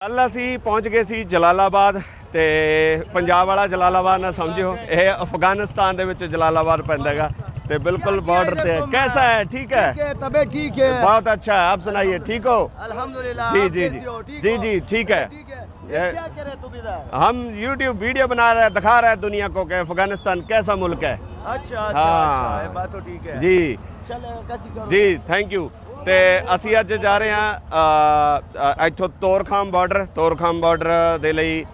ਕੱਲ ਅਸੀਂ ਪਹੁੰਚ ਗਏ ਸੀ ਜਲਾਲਾਬਾਦ ਤੇ ਪੰਜਾਬ ਵਾਲਾ ਜਲਾਲਾਬਾਦ ਨਾ ਸਮਝਿਓ ਇਹ ਅਫਗਾਨਿਸਤਾਨ ਦੇ ਵਿੱਚ ਜਲਾਲਾਬਾਦ ਪੈਂਦਾ ਹੈਗਾ ਤੇ ਬਿਲਕੁਲ ਬਾਰਡਰ ਤੇ ਹੈ ਕੈਸਾ ਹੈ ਠੀਕ ਹੈ ठीक है तबीयत ठीक है बहुत अच्छा है आप सुनाइए ठीक हो अल्हम्दुलिल्लाह जी आप जी कैसे जी हो? ठीक जी हो? जी ठीक है ठीक है ये- ये क्या करे तुम इधर हम YouTube वीडियो बना रहे हैं दिखा रहे हैं दुनिया को कि अफगानिस्तान कैसा मुल्क है अच्छा अच्छा हाँ। अच्छा ये बात तो ठीक है जी चले कैसी करो ਜੀ ਥੈਂਕ ਯੂ ਤੇ ਅਸੀਂ ਅੱਜ ਜਾ ਰਹੇ ਹਾਂ ਇੱਥੋਂ ਤੋਰਖਾਮ ਬਾਰਡਰ ਤੋਰਖਾਮ ਬਾਰਡਰ ਦੇ ਲਈ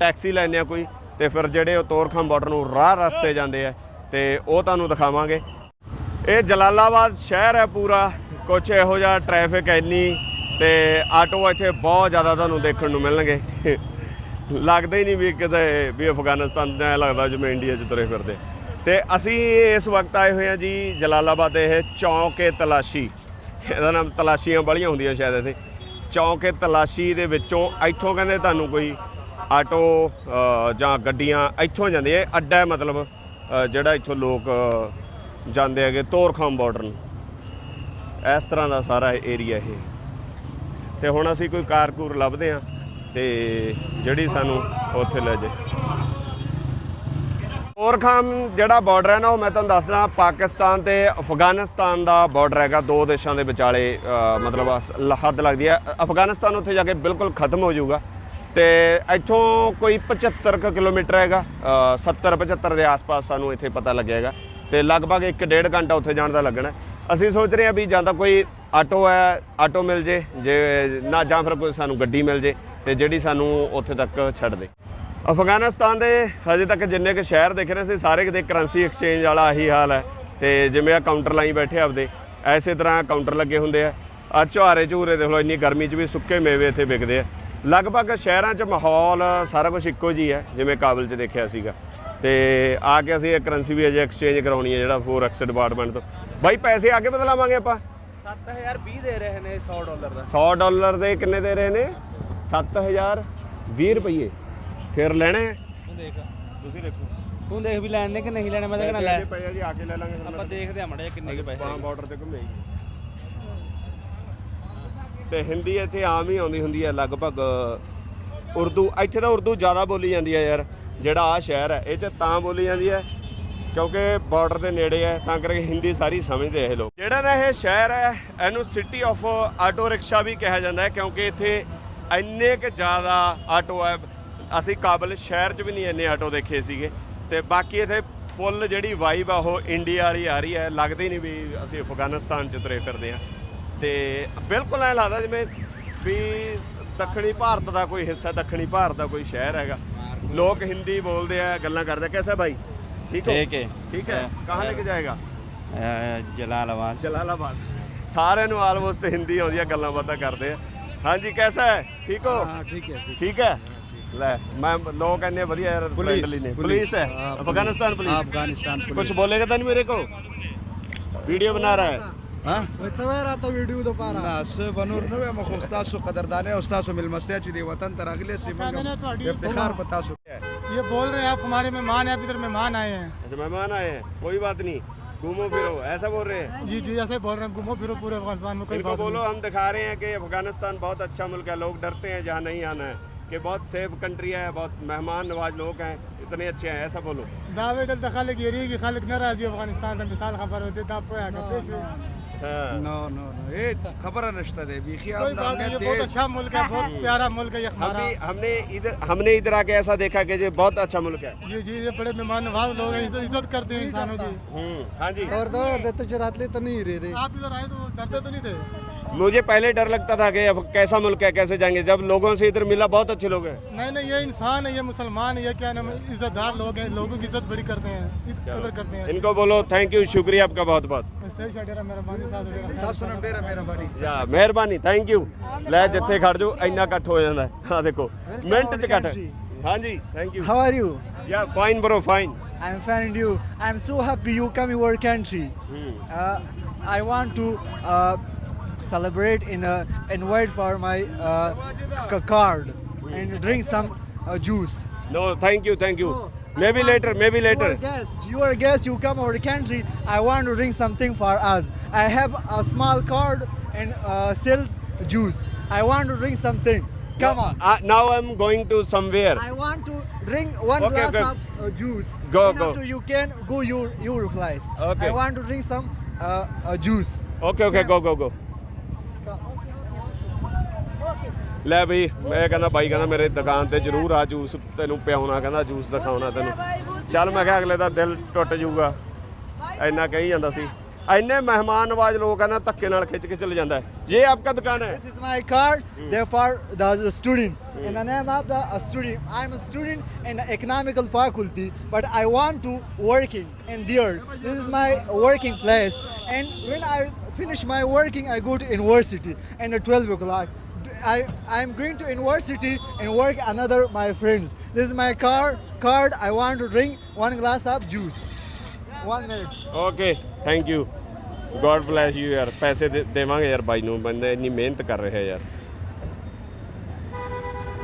ਟੈਕਸੀ ਲੈਂਦੇ ਆ ਕੋਈ, ਤੇ ਫਿਰ ਜਿਹੜੇ ਉਹ ਤੋਰਖਾਮ ਬਾਰਡਰ ਨੂੰ ਰਾਹ ਰਸਤੇ ਜਾਂਦੇ ਆ, ਤੇ ਉਹ ਤੁਹਾਨੂੰ ਦਿਖਾਵਾਂਗੇ। ਇਹ ਜਲਾਲਾਬਾਦ ਸ਼ਹਿਰ ਹੈ ਪੂਰਾ, ਕੁਛ ਇਹੋ ਜਿਹਾ ਟ੍ਰੈਫਿਕ ਇੰਨੀ, ਤੇ ਆਟੋ ਇੱਥੇ ਬਹੁਤ ਜ਼ਿਆਦਾ ਤੁਹਾਨੂੰ ਦੇਖਣ ਨੂੰ ਮਿਲਣਗੇ। ਲੱਗਦਾ ਹੀ ਨਹੀਂ ਵੀ ਕਿਤੇ ਵੀ ਅਫਗਾਨਿਸਤਾਨ ਦਾ ਐਂ ਲੱਗਦਾ ਜਿਵੇਂ ਇੰਡੀਆ 'ਚ ਤੁਰੇ ਫਿਰਦੇ। ਤੇ ਅਸੀਂ ਇਸ ਵਕਤ ਆਏ ਹੋਏ ਹਾਂ ਜੀ ਜਲਾਲਾਬਾਦ ਦੇ ਇਹ ਚੌਂਕੇ ਤਲਾਸ਼ੀ। ਇਹਦਾ ਨਾਮ ਤਲਾਸ਼ੀਆਂ ਬੜੀਆਂ ਹੁੰਦੀਆਂ ਸ਼ਾਇਦ ਇੱਥੇ। ਚੌਂਕੇ ਤਲਾਸ਼ੀ ਦੇ ਵਿੱਚੋਂ ਇੱਥੋਂ ਕਹਿੰਦੇ ਤੁਹਾਨੂੰ ਕੋਈ ਆਟੋ ਜਾਂ ਗੱਡੀਆਂ ਇੱਥੋਂ ਜਾਂਦੀਆਂ ਇਹ ਅੱਡਾ ਮਤਲਬ ਜਿਹੜਾ ਇੱਥੋਂ ਲੋਕ ਜਾਂਦੇ ਹੈਗੇ ਤੋਰਖਾਮ ਬਾਰਡਰ ਨੂੰ। ਇਸ ਤਰ੍ਹਾਂ ਦਾ ਸਾਰਾ ਏਰੀਆ ਇਹ। ਤੇ ਹੁਣ ਅਸੀਂ ਕੋਈ ਕਾਰ ਕੂਰ ਲੱਭਦੇ ਆ ਤੇ ਜਿਹੜੀ ਸਾਨੂੰ ਉੱਥੇ ਲੈ ਜੇ ਤੋਰਖਾਮ ਜਿਹੜਾ ਬਾਰਡਰ ਹੈ ਨਾ, ਉਹ ਮੈਂ ਤੁਹਾਨੂੰ ਦੱਸਦਾ ਪਾਕਿਸਤਾਨ ਤੇ ਅਫਗਾਨਿਸਤਾਨ ਦਾ ਬਾਰਡਰ ਹੈਗਾ। ਦੋ ਦੇਸ਼ਾਂ ਦੇ ਵਿਚਾਲੇ ਮਤਲਬ ਹੱਦ ਲੱਗਦੀ ਹੈ। ਅਫਗਾਨਿਸਤਾਨ ਉੱਥੇ ਜਾ ਕੇ ਬਿਲਕੁਲ ਖਤਮ ਹੋ ਜਾਊਗਾ। ਤੇ ਇੱਥੋਂ ਕੋਈ 75 ਕੁ ਕਿਲੋਮੀਟਰ ਹੈਗਾ। 70 75 ਦੇ ਆਸ-ਪਾਸ ਸਾਨੂੰ ਇੱਥੇ ਪਤਾ ਲੱਗਿਆ ਤੇ ਲਗਭਗ 1.5 ਘੰਟਾ ਉੱਥੇ ਜਾਣ ਦਾ ਲੱਗਣਾ ਅਸੀਂ ਸੋਚ ਰਹੇ ਹਾਂ ਵੀ ਜਾਂ ਤਾਂ ਕੋਈ ਆਟੋ ਹੈ, ਆਟੋ ਮਿਲ ਜੇ ਜੇ ਨਾ ਜਾਂ ਫਿਰ ਕੋਈ ਸਾਨੂੰ ਗੱਡੀ ਮਿਲ ਜੇ, ਤੇ ਜਿਹੜੀ ਸਾਨੂੰ ਉੱਥੇ ਤੱਕ ਛੱਡ ਦੇ। ਅਫਗਾਨਿਸਤਾਨ ਦੇ ਹਜੇ ਤੱਕ ਜਿੰਨੇ ਕੁ ਸ਼ਹਿਰ ਦਿਖ ਰਹੇ ਸੀ ਸਾਰੇ ਕਿਤੇ ਕਰੰਸੀ ਐਕਸਚੇਂਜ ਵਾਲਾ ਆਹੀ ਹਾਲ ਹੈ। ਤੇ ਜਿਵੇਂ ਆ ਕਾਊਂਟਰ ਲਾਈ ਬੈਠੇ ਆਪਦੇ ਐਸੇ ਤਰ੍ਹਾਂ ਕਾਊਂਟਰ ਲੱਗੇ ਹੁੰਦੇ ਆ। ਆ ਝੁਆਰੇ ਝੂਰੇ ਦੇਖ ਲਓ ਇੰਨੀ ਗਰਮੀ 'ਚ ਵੀ ਸੁੱਕੇ ਮੇਵੇ ਇੱਥੇ ਵਿਕਦੇ ਆ। ਲਗਭਗ ਸ਼ਹਿਰਾਂ 'ਚ ਮਾਹੌਲ ਸਾਰਾ ਕੁਝ ਇੱਕੋ ਜੀ ਹੈ ਜਿਵੇਂ ਕਾਬਲ 'ਚ ਦੇਖਿਆ ਸੀਗਾ। ਤੇ ਆ ਕੇ ਅਸੀਂ ਇਹ ਕਰੰਸੀ ਵੀ ਅਜੇ ਐਕਸਚੇਂਜ ਕਰਾਉਣੀ ਹੈ ਜਿਹੜਾ ਫੋਰੈਕਸ ਡਿਪਾਰਟਮੈਂਟ ਤੋਂ। ਬਾਈ ਪੈਸੇ ਆ ਕੇ ਬਦਲਾਵਾਂਗੇ ਆਪਾਂ? 7020 ਦੇ ਰਹੇ ਨੇ 100 ਡਾਲਰ ਦਾ। 100 ਡਾਲਰ ਦੇ ਕਿੰਨੇ ਦੇ ਰਹੇ ਨੇ? 7000 20 ਰੁਪਏ ਫਿਰ ਲੈਣੇ? ਆ? ਤੂੰ ਦੇਖ। ਤੁਸੀਂ ਦੇਖੋ। ਤੂੰ ਦੇਖ ਵੀ ਲੈਣੇ ਕਿ ਨਹੀਂ ਲੈਣੇ ਮੈਂ ਤਾਂ ਪੈਸੇ ਲੈ। ਪਏ ਆ ਜੀ ਆ ਕੇ ਲੈ ਲਾਂਗੇ ਆਪਾਂ ਦੇਖਦੇ ਆ ਮੜੇ ਕਿੰਨੇ ਕੇ ਪੈਸੇ ਬਾਰਡਰ ਤੇ ਘੁੰਮੇ ਤੇ ਹਿੰਦੀ ਇੱਥੇ ਆਮ ਹੀ ਆਉਂਦੀ ਹੁੰਦੀ ਹੈ ਲਗਭਗ ਉਰਦੂ ਇੱਥੇ ਤਾਂ ਉਰਦੂ ਜ਼ਿਆਦਾ ਬੋਲੀ ਜਾਂਦੀ ਹੈ ਯਾਰ ਜਿਹੜਾ ਆ ਸ਼ਹਿਰ ਹੈ ਇਹ ਚ ਤਾਂ ਬੋਲੀ ਜਾਂਦੀ ਹੈ ਕਿਉਂਕਿ ਬਾਰਡਰ ਦੇ ਨੇੜੇ ਹੈ ਤਾਂ ਕਰਕੇ ਹਿੰਦੀ ਸਾਰੀ ਸਮਝਦੇ ਆ ਇਹ ਲੋਕ। ਜਿਹੜਾ ਨਾ ਇਹ ਸ਼ਹਿਰ ਹੈ ਇਹਨੂੰ ਸਿਟੀ ਆਫ ਆਟੋ ਰਿਕਸ਼ਾ ਵੀ ਕਿਹਾ ਜਾਂਦਾ ਹੈ ਕਿਉਂਕਿ ਇੱਥੇ ਇੰਨੇ ਕੁ ਜ਼ਿਆਦਾ ਆਟੋ ਹੈ ਅਸੀਂ ਕਾਬਲ ਸ਼ਹਿਰ 'ਚ ਵੀ ਨਹੀਂ ਇੰਨੇ ਆਟੋ ਦੇਖੇ ਸੀਗੇ ਤੇ ਬਾਕੀ ਇੱਥੇ ਫੁੱਲ ਜਿਹੜੀ ਵਾਈਬ ਆ ਉਹ ਇੰਡੀਆ ਵਾਲੀ ਆ ਰਹੀ ਹੈ। ਲੱਗਦੀ ਨਹੀਂ ਵੀ ਅਸੀਂ ਅਫਗਾਨਿਸਤਾਨ 'ਚ ਤੁਰੇ ਫਿਰਦੇ ਆ ਤੇ ਬਿਲਕੁਲ ਐ ਲੱਗਦਾ ਜਿਵੇਂ ਵੀ ਦੱਖਣੀ ਭਾਰਤ ਦਾ ਕੋਈ ਹਿੱਸਾ ਦੱਖਣੀ ਭਾਰਤ ਦਾ ਕੋਈ ਸ਼ਹਿਰ ਹੈਗਾ। ਲੋਕ ਹਿੰਦੀ ਬੋਲਦੇ ਆ ਗੱਲਾਂ ਕਰਦੇ ਕੈਸਾ ਭਾਈ? ਠੀਕ ਹੈ? ਠੀਕ ਹੈ। ਕਹਾਂ ਲੈ ਕੇ ਜਾਏਗਾ? ਜਲਾਲਾਬਾਦ। ਜਲਾਲਾਬਾਦ। ਸਾਰਿਆਂ ਨੂੰ ਆਲਮੋਸਟ ਹਿੰਦੀ ਆਉਂਦੀ ਆ ਗੱਲਾਂ ਬਾਤਾਂ ਕਰਦੇ ਆ। ਹਾਂਜੀ ਕੈਸਾ ਹੈ? ਠੀਕ ਹੋ? ਹਾਂ ਠੀਕ ਹੈ। ਠੀਕ ਹੈ? ਲੈ ਮੈਂ ਲੋਕ ਵਧੀਆ ਯਾਰ ਫ੍ਰੈਂਡਲੀ ਨੇ। ਪੁਲਿਸ। ਹੈ? ਅਫਗਾਨਿਸਤਾਨ ਪੁਲਿਸ। अफ़गानिस्तान कुछ बोलेगा तो मेरे को वीडियो बना रहा है ये बोल रहे हैं आप हमारे मेहमान मेहमान आए हैं कोई बात नहीं घूमो फिर ऐसा बोल रहे हैं जी जी ऐसे बोल रहे हैं घूमो पूरे अफ़गानिस्तान में कोई बोलो हम दिखा रहे हैं कि अफ़गानिस्तान बहुत अच्छा मुल्क है लोग डरते हैं जहाँ नहीं आना है कि बहुत सेफ कंट्री है बहुत मेहमान नवाज लोग हैं इतने अच्छे हैं ऐसा बोलो दावे करता खालिक ये रही कि खालिक नाराज है अफगानिस्तान का मिसाल खबर होती तो आपको यहाँ करते नो नो नो ये खबर नश्ता दे बीखी कोई बात नहीं बहुत अच्छा मुल्क है बहुत प्यारा मुल्क है ये हमारा हमने इधर हमने इधर आके ऐसा देखा कि ये बहुत अच्छा मुल्क है जी जी ये बड़े मेहमान नवाज लोग हैं इज्जत करते हैं इंसानों की हाँ जी और दो डरते चरातले तो नहीं रहे थे आप इधर आए तो डरते तो नहीं थे मुझे पहले डर लगता था कि अब कैसा मुल्क है कैसे जाएँगे? जब लोगों से इधर मिला बहुत अच्छे लोग हैं। नहीं नहीं ये इंसान है ये मुसलमान है ये क्या नाम इज्जतदार लोग हैं लोगों की इज़्ज़त बड़ी करते हैं कदर करते हैं। इनको बोलो थैंक यू शुक्रिया आपका बहुत बहुत मेहरबानी थैंक यू लै ਯੂ खड़ जो ਖੜ कट हो जाता है। ਜਾਂਦਾ ਆ ਦੇਖੋ ਮਿੰਟ ਚ ਇਕੱਠ ਹਾਂਜੀ thank you how are you yeah fine bro fine I am fine you I am so happy you come your country I want to celebrate in a invite for my uh, card and drink some uh, juice. No, thank you, thank you. Maybe later, maybe later. You are guest. You are guest. You come our country. I want to drink something for us. I have a small card and uh, sells juice. I want to drink something. Come on. Uh, now I'm going to somewhere. I want to drink one okay, glass okay. of uh, juice. Go, go. you can go your your place. Okay. I want to drink some uh, uh, juice. Okay, okay, yeah. go, go, go. ਲੈ ਬਈ ਮੈਂ ਕਹਿੰਦਾ ਬਾਈ ਕਹਿੰਦਾ ਮੇਰੇ ਦੁਕਾਨ ਤੇ ਜ਼ਰੂਰ ਆ ਜੂਸ ਤੈਨੂੰ ਪਿਆਉਣਾ ਕਹਿੰਦਾ ਜੂਸ ਦਿਖਾਉਣਾ ਤੈਨੂੰ ਚੱਲ ਮੈਂ ਕਿਹਾ ਅਗਲੇ ਦਾ ਦਿਲ ਟੁੱਟ ਜਾਊਗਾ ਇੰਨਾ ਕਹੀ ਜਾਂਦਾ ਸੀ ਇੰਨੇ ਮਹਿਮਾਨ ਨਵਾਜ਼ ਲੋਕ ਆ ਨਾ ਧੱਕੇ ਨਾਲ ਖਿੱਚ ਕੇ ਚਲੇ ਜਾਂਦਾ ਹੈ ਇਹ ਆਪਕਾ ਦੁਕਾਨ ਹੈ This is my card. Therefore, the, the student. In the name of the a student, I'm a student in the economical faculty, but I want to working in there. This is my working place. And when I finish my working, I go to university in the 12 o'clock. I I'm going to university and work another my friends. This is my card. Card. I want to drink one glass of juice. One minute. Okay thank you God bless you ਯਾਰ ਪੈਸੇ ਦੇ- ਦੇਵਾਂਗੇ ਯਾਰ ਬਾਈ ਨੂੰ ਬੰਦੇ ਇੰਨੀ ਮਿਹਨਤ ਕਰ ਰਿਹਾ ਯਾਰ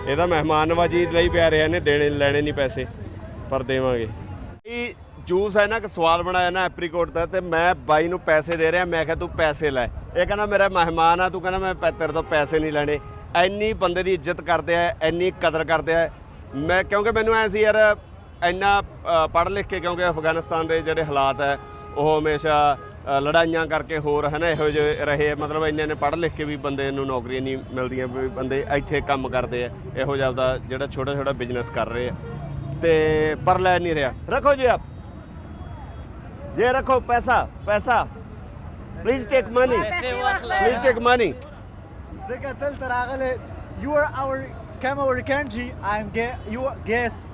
ਇਹਦਾ ਮਹਿਮਾਨ ਨਵਾਜੀ ਲਈ ਪਿਆ ਰਿਹਾ ਨੇ ਦੇਣੇ ਲੈਣੇ ਨਹੀਂ ਪੈਸੇ ਪਰ ਦੇਵਾਂਗੇ ਇਹ ਜੂਸ ਹੈ ਨਾ ਕਿ ਸਵਾਲ ਬਣਾਇਆ ਨਾ ਐਪਰੀਕੋਟ ਦਾ ਤੇ ਮੈਂ ਬਾਈ ਨੂੰ ਪੈਸੇ ਦੇ ਰਿਹਾ ਮੈਂ ਕਿਹਾ ਤੂੰ ਪੈਸੇ ਲੈ। ਇਹ ਕਹਿੰਦਾ ਮੇਰਾ ਮਹਿਮਾਨ ਆ ਤੂੰ ਕਹਿੰਦਾ ਮੈਂ ਪੈ- ਤੇਰੇ ਤੋਂ ਪੈਸੇ ਨਹੀਂ ਲੈਣੇ। ਇੰਨੀ ਬੰਦੇ ਦੀ ਇੱਜ਼ਤ ਕਰਦੇ ਆ ਇੰਨੀ ਕਦਰ ਕਰਦੇ ਆ। ਮੈਂ ਕਿਉਂਕਿ ਮੈਨੂੰ ਐ ਸੀ ਯਾਰ ਇੰਨਾ ਪੜ੍ਹ ਲਿਖ ਕੇ ਕਿਉਂਕਿ ਅਫਗਾਨਿਸਤਾਨ ਦੇ ਜਿਹੜੇ ਹਾਲਾਤ ਹੈ ਉਹ ਹਮੇਸ਼ਾ ਅ, ਲੜਾਈਆਂ ਕਰਕੇ ਹੋਰ ਹੈ ਨਾ ਇਹੋ ਜਿਹੇ ਰਹੇ ਆ। ਮਤਲਬ ਇੰਨੇ ਨੇ ਪੜ੍ਹ ਲਿਖ ਕੇ ਵੀ ਬੰਦੇ ਨੂੰ ਨੌਕਰੀਆਂ ਨਹੀਂ ਮਿਲਦੀਆਂ ਵੀ ਬੰਦੇ ਇੱਥੇ ਕੰਮ ਕਰਦੇ ਆ ਇਹੋ ਜਿਹਾ ਆਪਦਾ ਜਿਹੜਾ ਛੋਟਾ ਛੋਟਾ ਬਿਜ਼ਨਸ ਕਰ ਰਹੇ ਆ। ਤੇ ਪਰ ਲੈ ਨਹੀਂ ਰਿਹਾ। ਰੱਖੋ ਜੀ ਆਪ। ये रखो पैसा पैसा please take money please take money Zika tel taragale, you are our come our country. I'm ge- you are guest.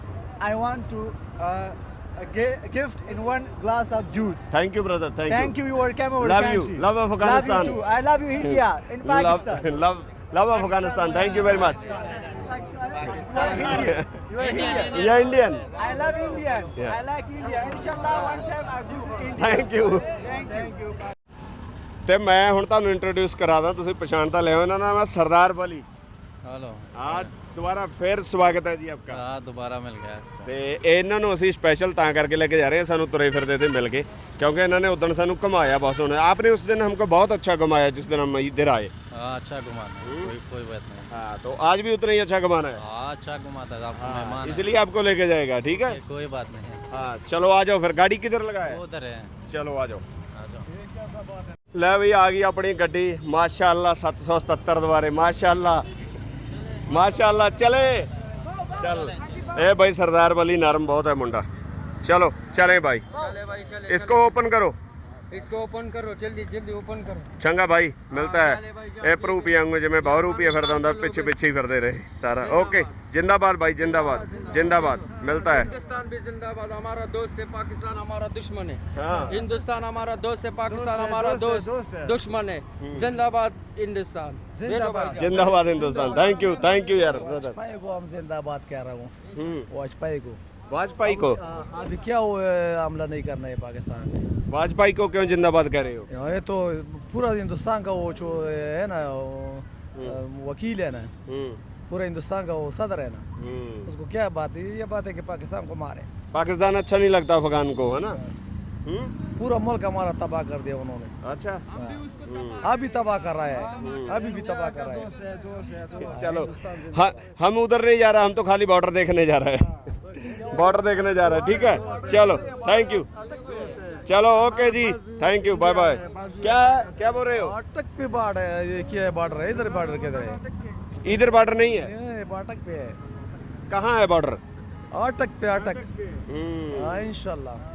I want to uh, a gi- gift in one glass of juice. Thank you brother thank Thank you. You are come our Love you. country. Love Afghanistan. Love you too. I love you India in Pakistan. Love love love Afghanistan thank you very much Pakistan. You're Indian. I love Indian. Yeah. I like India. Inshallah, one time I will India. Thank you. Thank you. ਤੇ ਮੈਂ ਹੁਣ ਤੁਹਾਨੂੰ introduce ਕਰਾਦਾ ਤੁਸੀਂ ਪਛਾਣ ਤਾਂ ਲਿਓ ਇਹਨਾਂ ਦਾ ਮੈਂ ਸਰਦਾਰ ਬਲੀ ਹਲੋ ਆ ਦੁਬਾਰਾ ਫੇਰ ਸਵਾਗਤ ਹੈ ਜੀ ਆਪਕਾ हाँ दोबारा मिल गया ਤੇ ਇਹਨਾਂ ਨੂੰ ਅਸੀਂ ਸਪੈਸ਼ਲ ਤਾਂ ਕਰਕੇ ਲੈ ਕੇ ਜਾ ਰਹੇ ਹਾਂ ਸਾਨੂੰ ਤੁਰੇ ਫਿਰਦੇ ਤੇ ਮਿਲ ਗਏ ਕਿਉਂਕਿ ਇਹਨਾਂ ਨੇ ਉਦੋਂ ਸਾਨੂੰ ਘੁਮਾਇਆ ਬਸ ਹੁਣ ਆਪਨੇ ਉਸ ਦਿਨ हमको बहुत अच्छा घुमाया जिस दिन हम इधर आए हाँ अच्छा घुमाना है, कोई कोई बात नहीं हाँ तो आज भी उतना ही अच्छा घुमाना है हाँ अच्छा घुमाता है आपको हाँ, मेहमान है। इसलिए आपको लेके जाएगा ठीक है ये कोई बात नहीं है हाँ चलो आ जाओ फिर गाड़ी किधर लगा है वो उधर है चलो आ जाओ आ जाओ ਲੈ ਵੀ ਆ ਗਈ ਆਪਣੀ ਗੱਡੀ ਮਾਸ਼ਾਅੱਲਾ 777 ਦੁਆਰੇ ਮਾਸ਼ਾਅੱਲਾ ਮਾਸ਼ਾਅੱਲਾ ਚਲੇ ਚੱਲ ਇਹ ਭਾਈ ਸਰਦਾਰ ਬਲੀ ਨਰਮ ਬਹੁਤ ਹੈ ਮੁੰਡਾ ਚਲੋ ਚਲੇ ਭਾਈ चले भाई चले इसको ओपन करो इसको ओपन करो जल्दी जल्दी ओपन करो ਚੰਗਾ ਭਾਈ ਮਿਲਤਾ ਹੈ ਇਹ ਪ੍ਰੂਪੀਆਂ ਵਾਂਗੂ ਜਿਵੇਂ ਬਹੁਤ ਰੁਪਏ ਫਿਰਦਾ ਹੁੰਦਾ ਪਿੱਛੇ ਪਿੱਛੇ ਹੀ ਫਿਰਦੇ ਰਹੇ ਸਾਰਾ ਓਕੇ ਜਿੰਦਾਬਾਦ ਭਾਈ ਜਿੰਦਾਬਾਦ ਜਿੰਦਾਬਾਦ ਮਿਲਤਾ ਹੈ हिंदुस्तान भी जिंदाबाद हमारा दोस्त है पाकिस्तान हमारा दुश्मन है हाँ हिंदुस्तान हमारा दोस्त है पाकिस्तान हमारा दोस्त दुश्मन है जिंदाबाद हिंदुस्तान जिंदाबाद जिंदाबाद Hindustan thank you thank you यार ब्रदर वाजपेयी को हम जिंदाबाद कह रहा हूँ हम्म वाजपेयी को वाजपेयी को? अभी क्या वो हमला नहीं करना है पाकिस्तान में। वाजपेयी को क्यों जिंदाबाद कह रहे हो? ये तो पूरा हिंदुस्तान का वो जो है ना वकील है ना हम्म। पूरा हिंदुस्तान का वो सदर है ना। हम्म। उसको क्या बात है ये बात है कि पाकिस्तान को मारे। पाकिस्तान अच्छा नहीं लगता अफगान को है ना? हम्म। पूरा मुल्क हमारा तबाह कर दिया उन्होंने। अच्छा। हाँ। अभी तबाह कर रहा है। अभी भी तबाह कर रहा है। चलो हाँ, हम उधर नहीं जा रहा हम तो खाली बॉर्डर देखने जा रहे हैं। बॉर्डर देखने जा रहा हैं ठीक है? चलो थैंक यू चलो ओके जी थैंक यू बाय बाय क्या क्या बोल रहे हो? अटक पे बाढ़ है ये क्या है बॉर्डर है? इधर बॉर्डर किधर है? इधर बॉर्डर नहीं है? अटक पे है। कहाँ है बॉर्डर अटक पे अटक हम्म। हाँ इंशाल्लाह।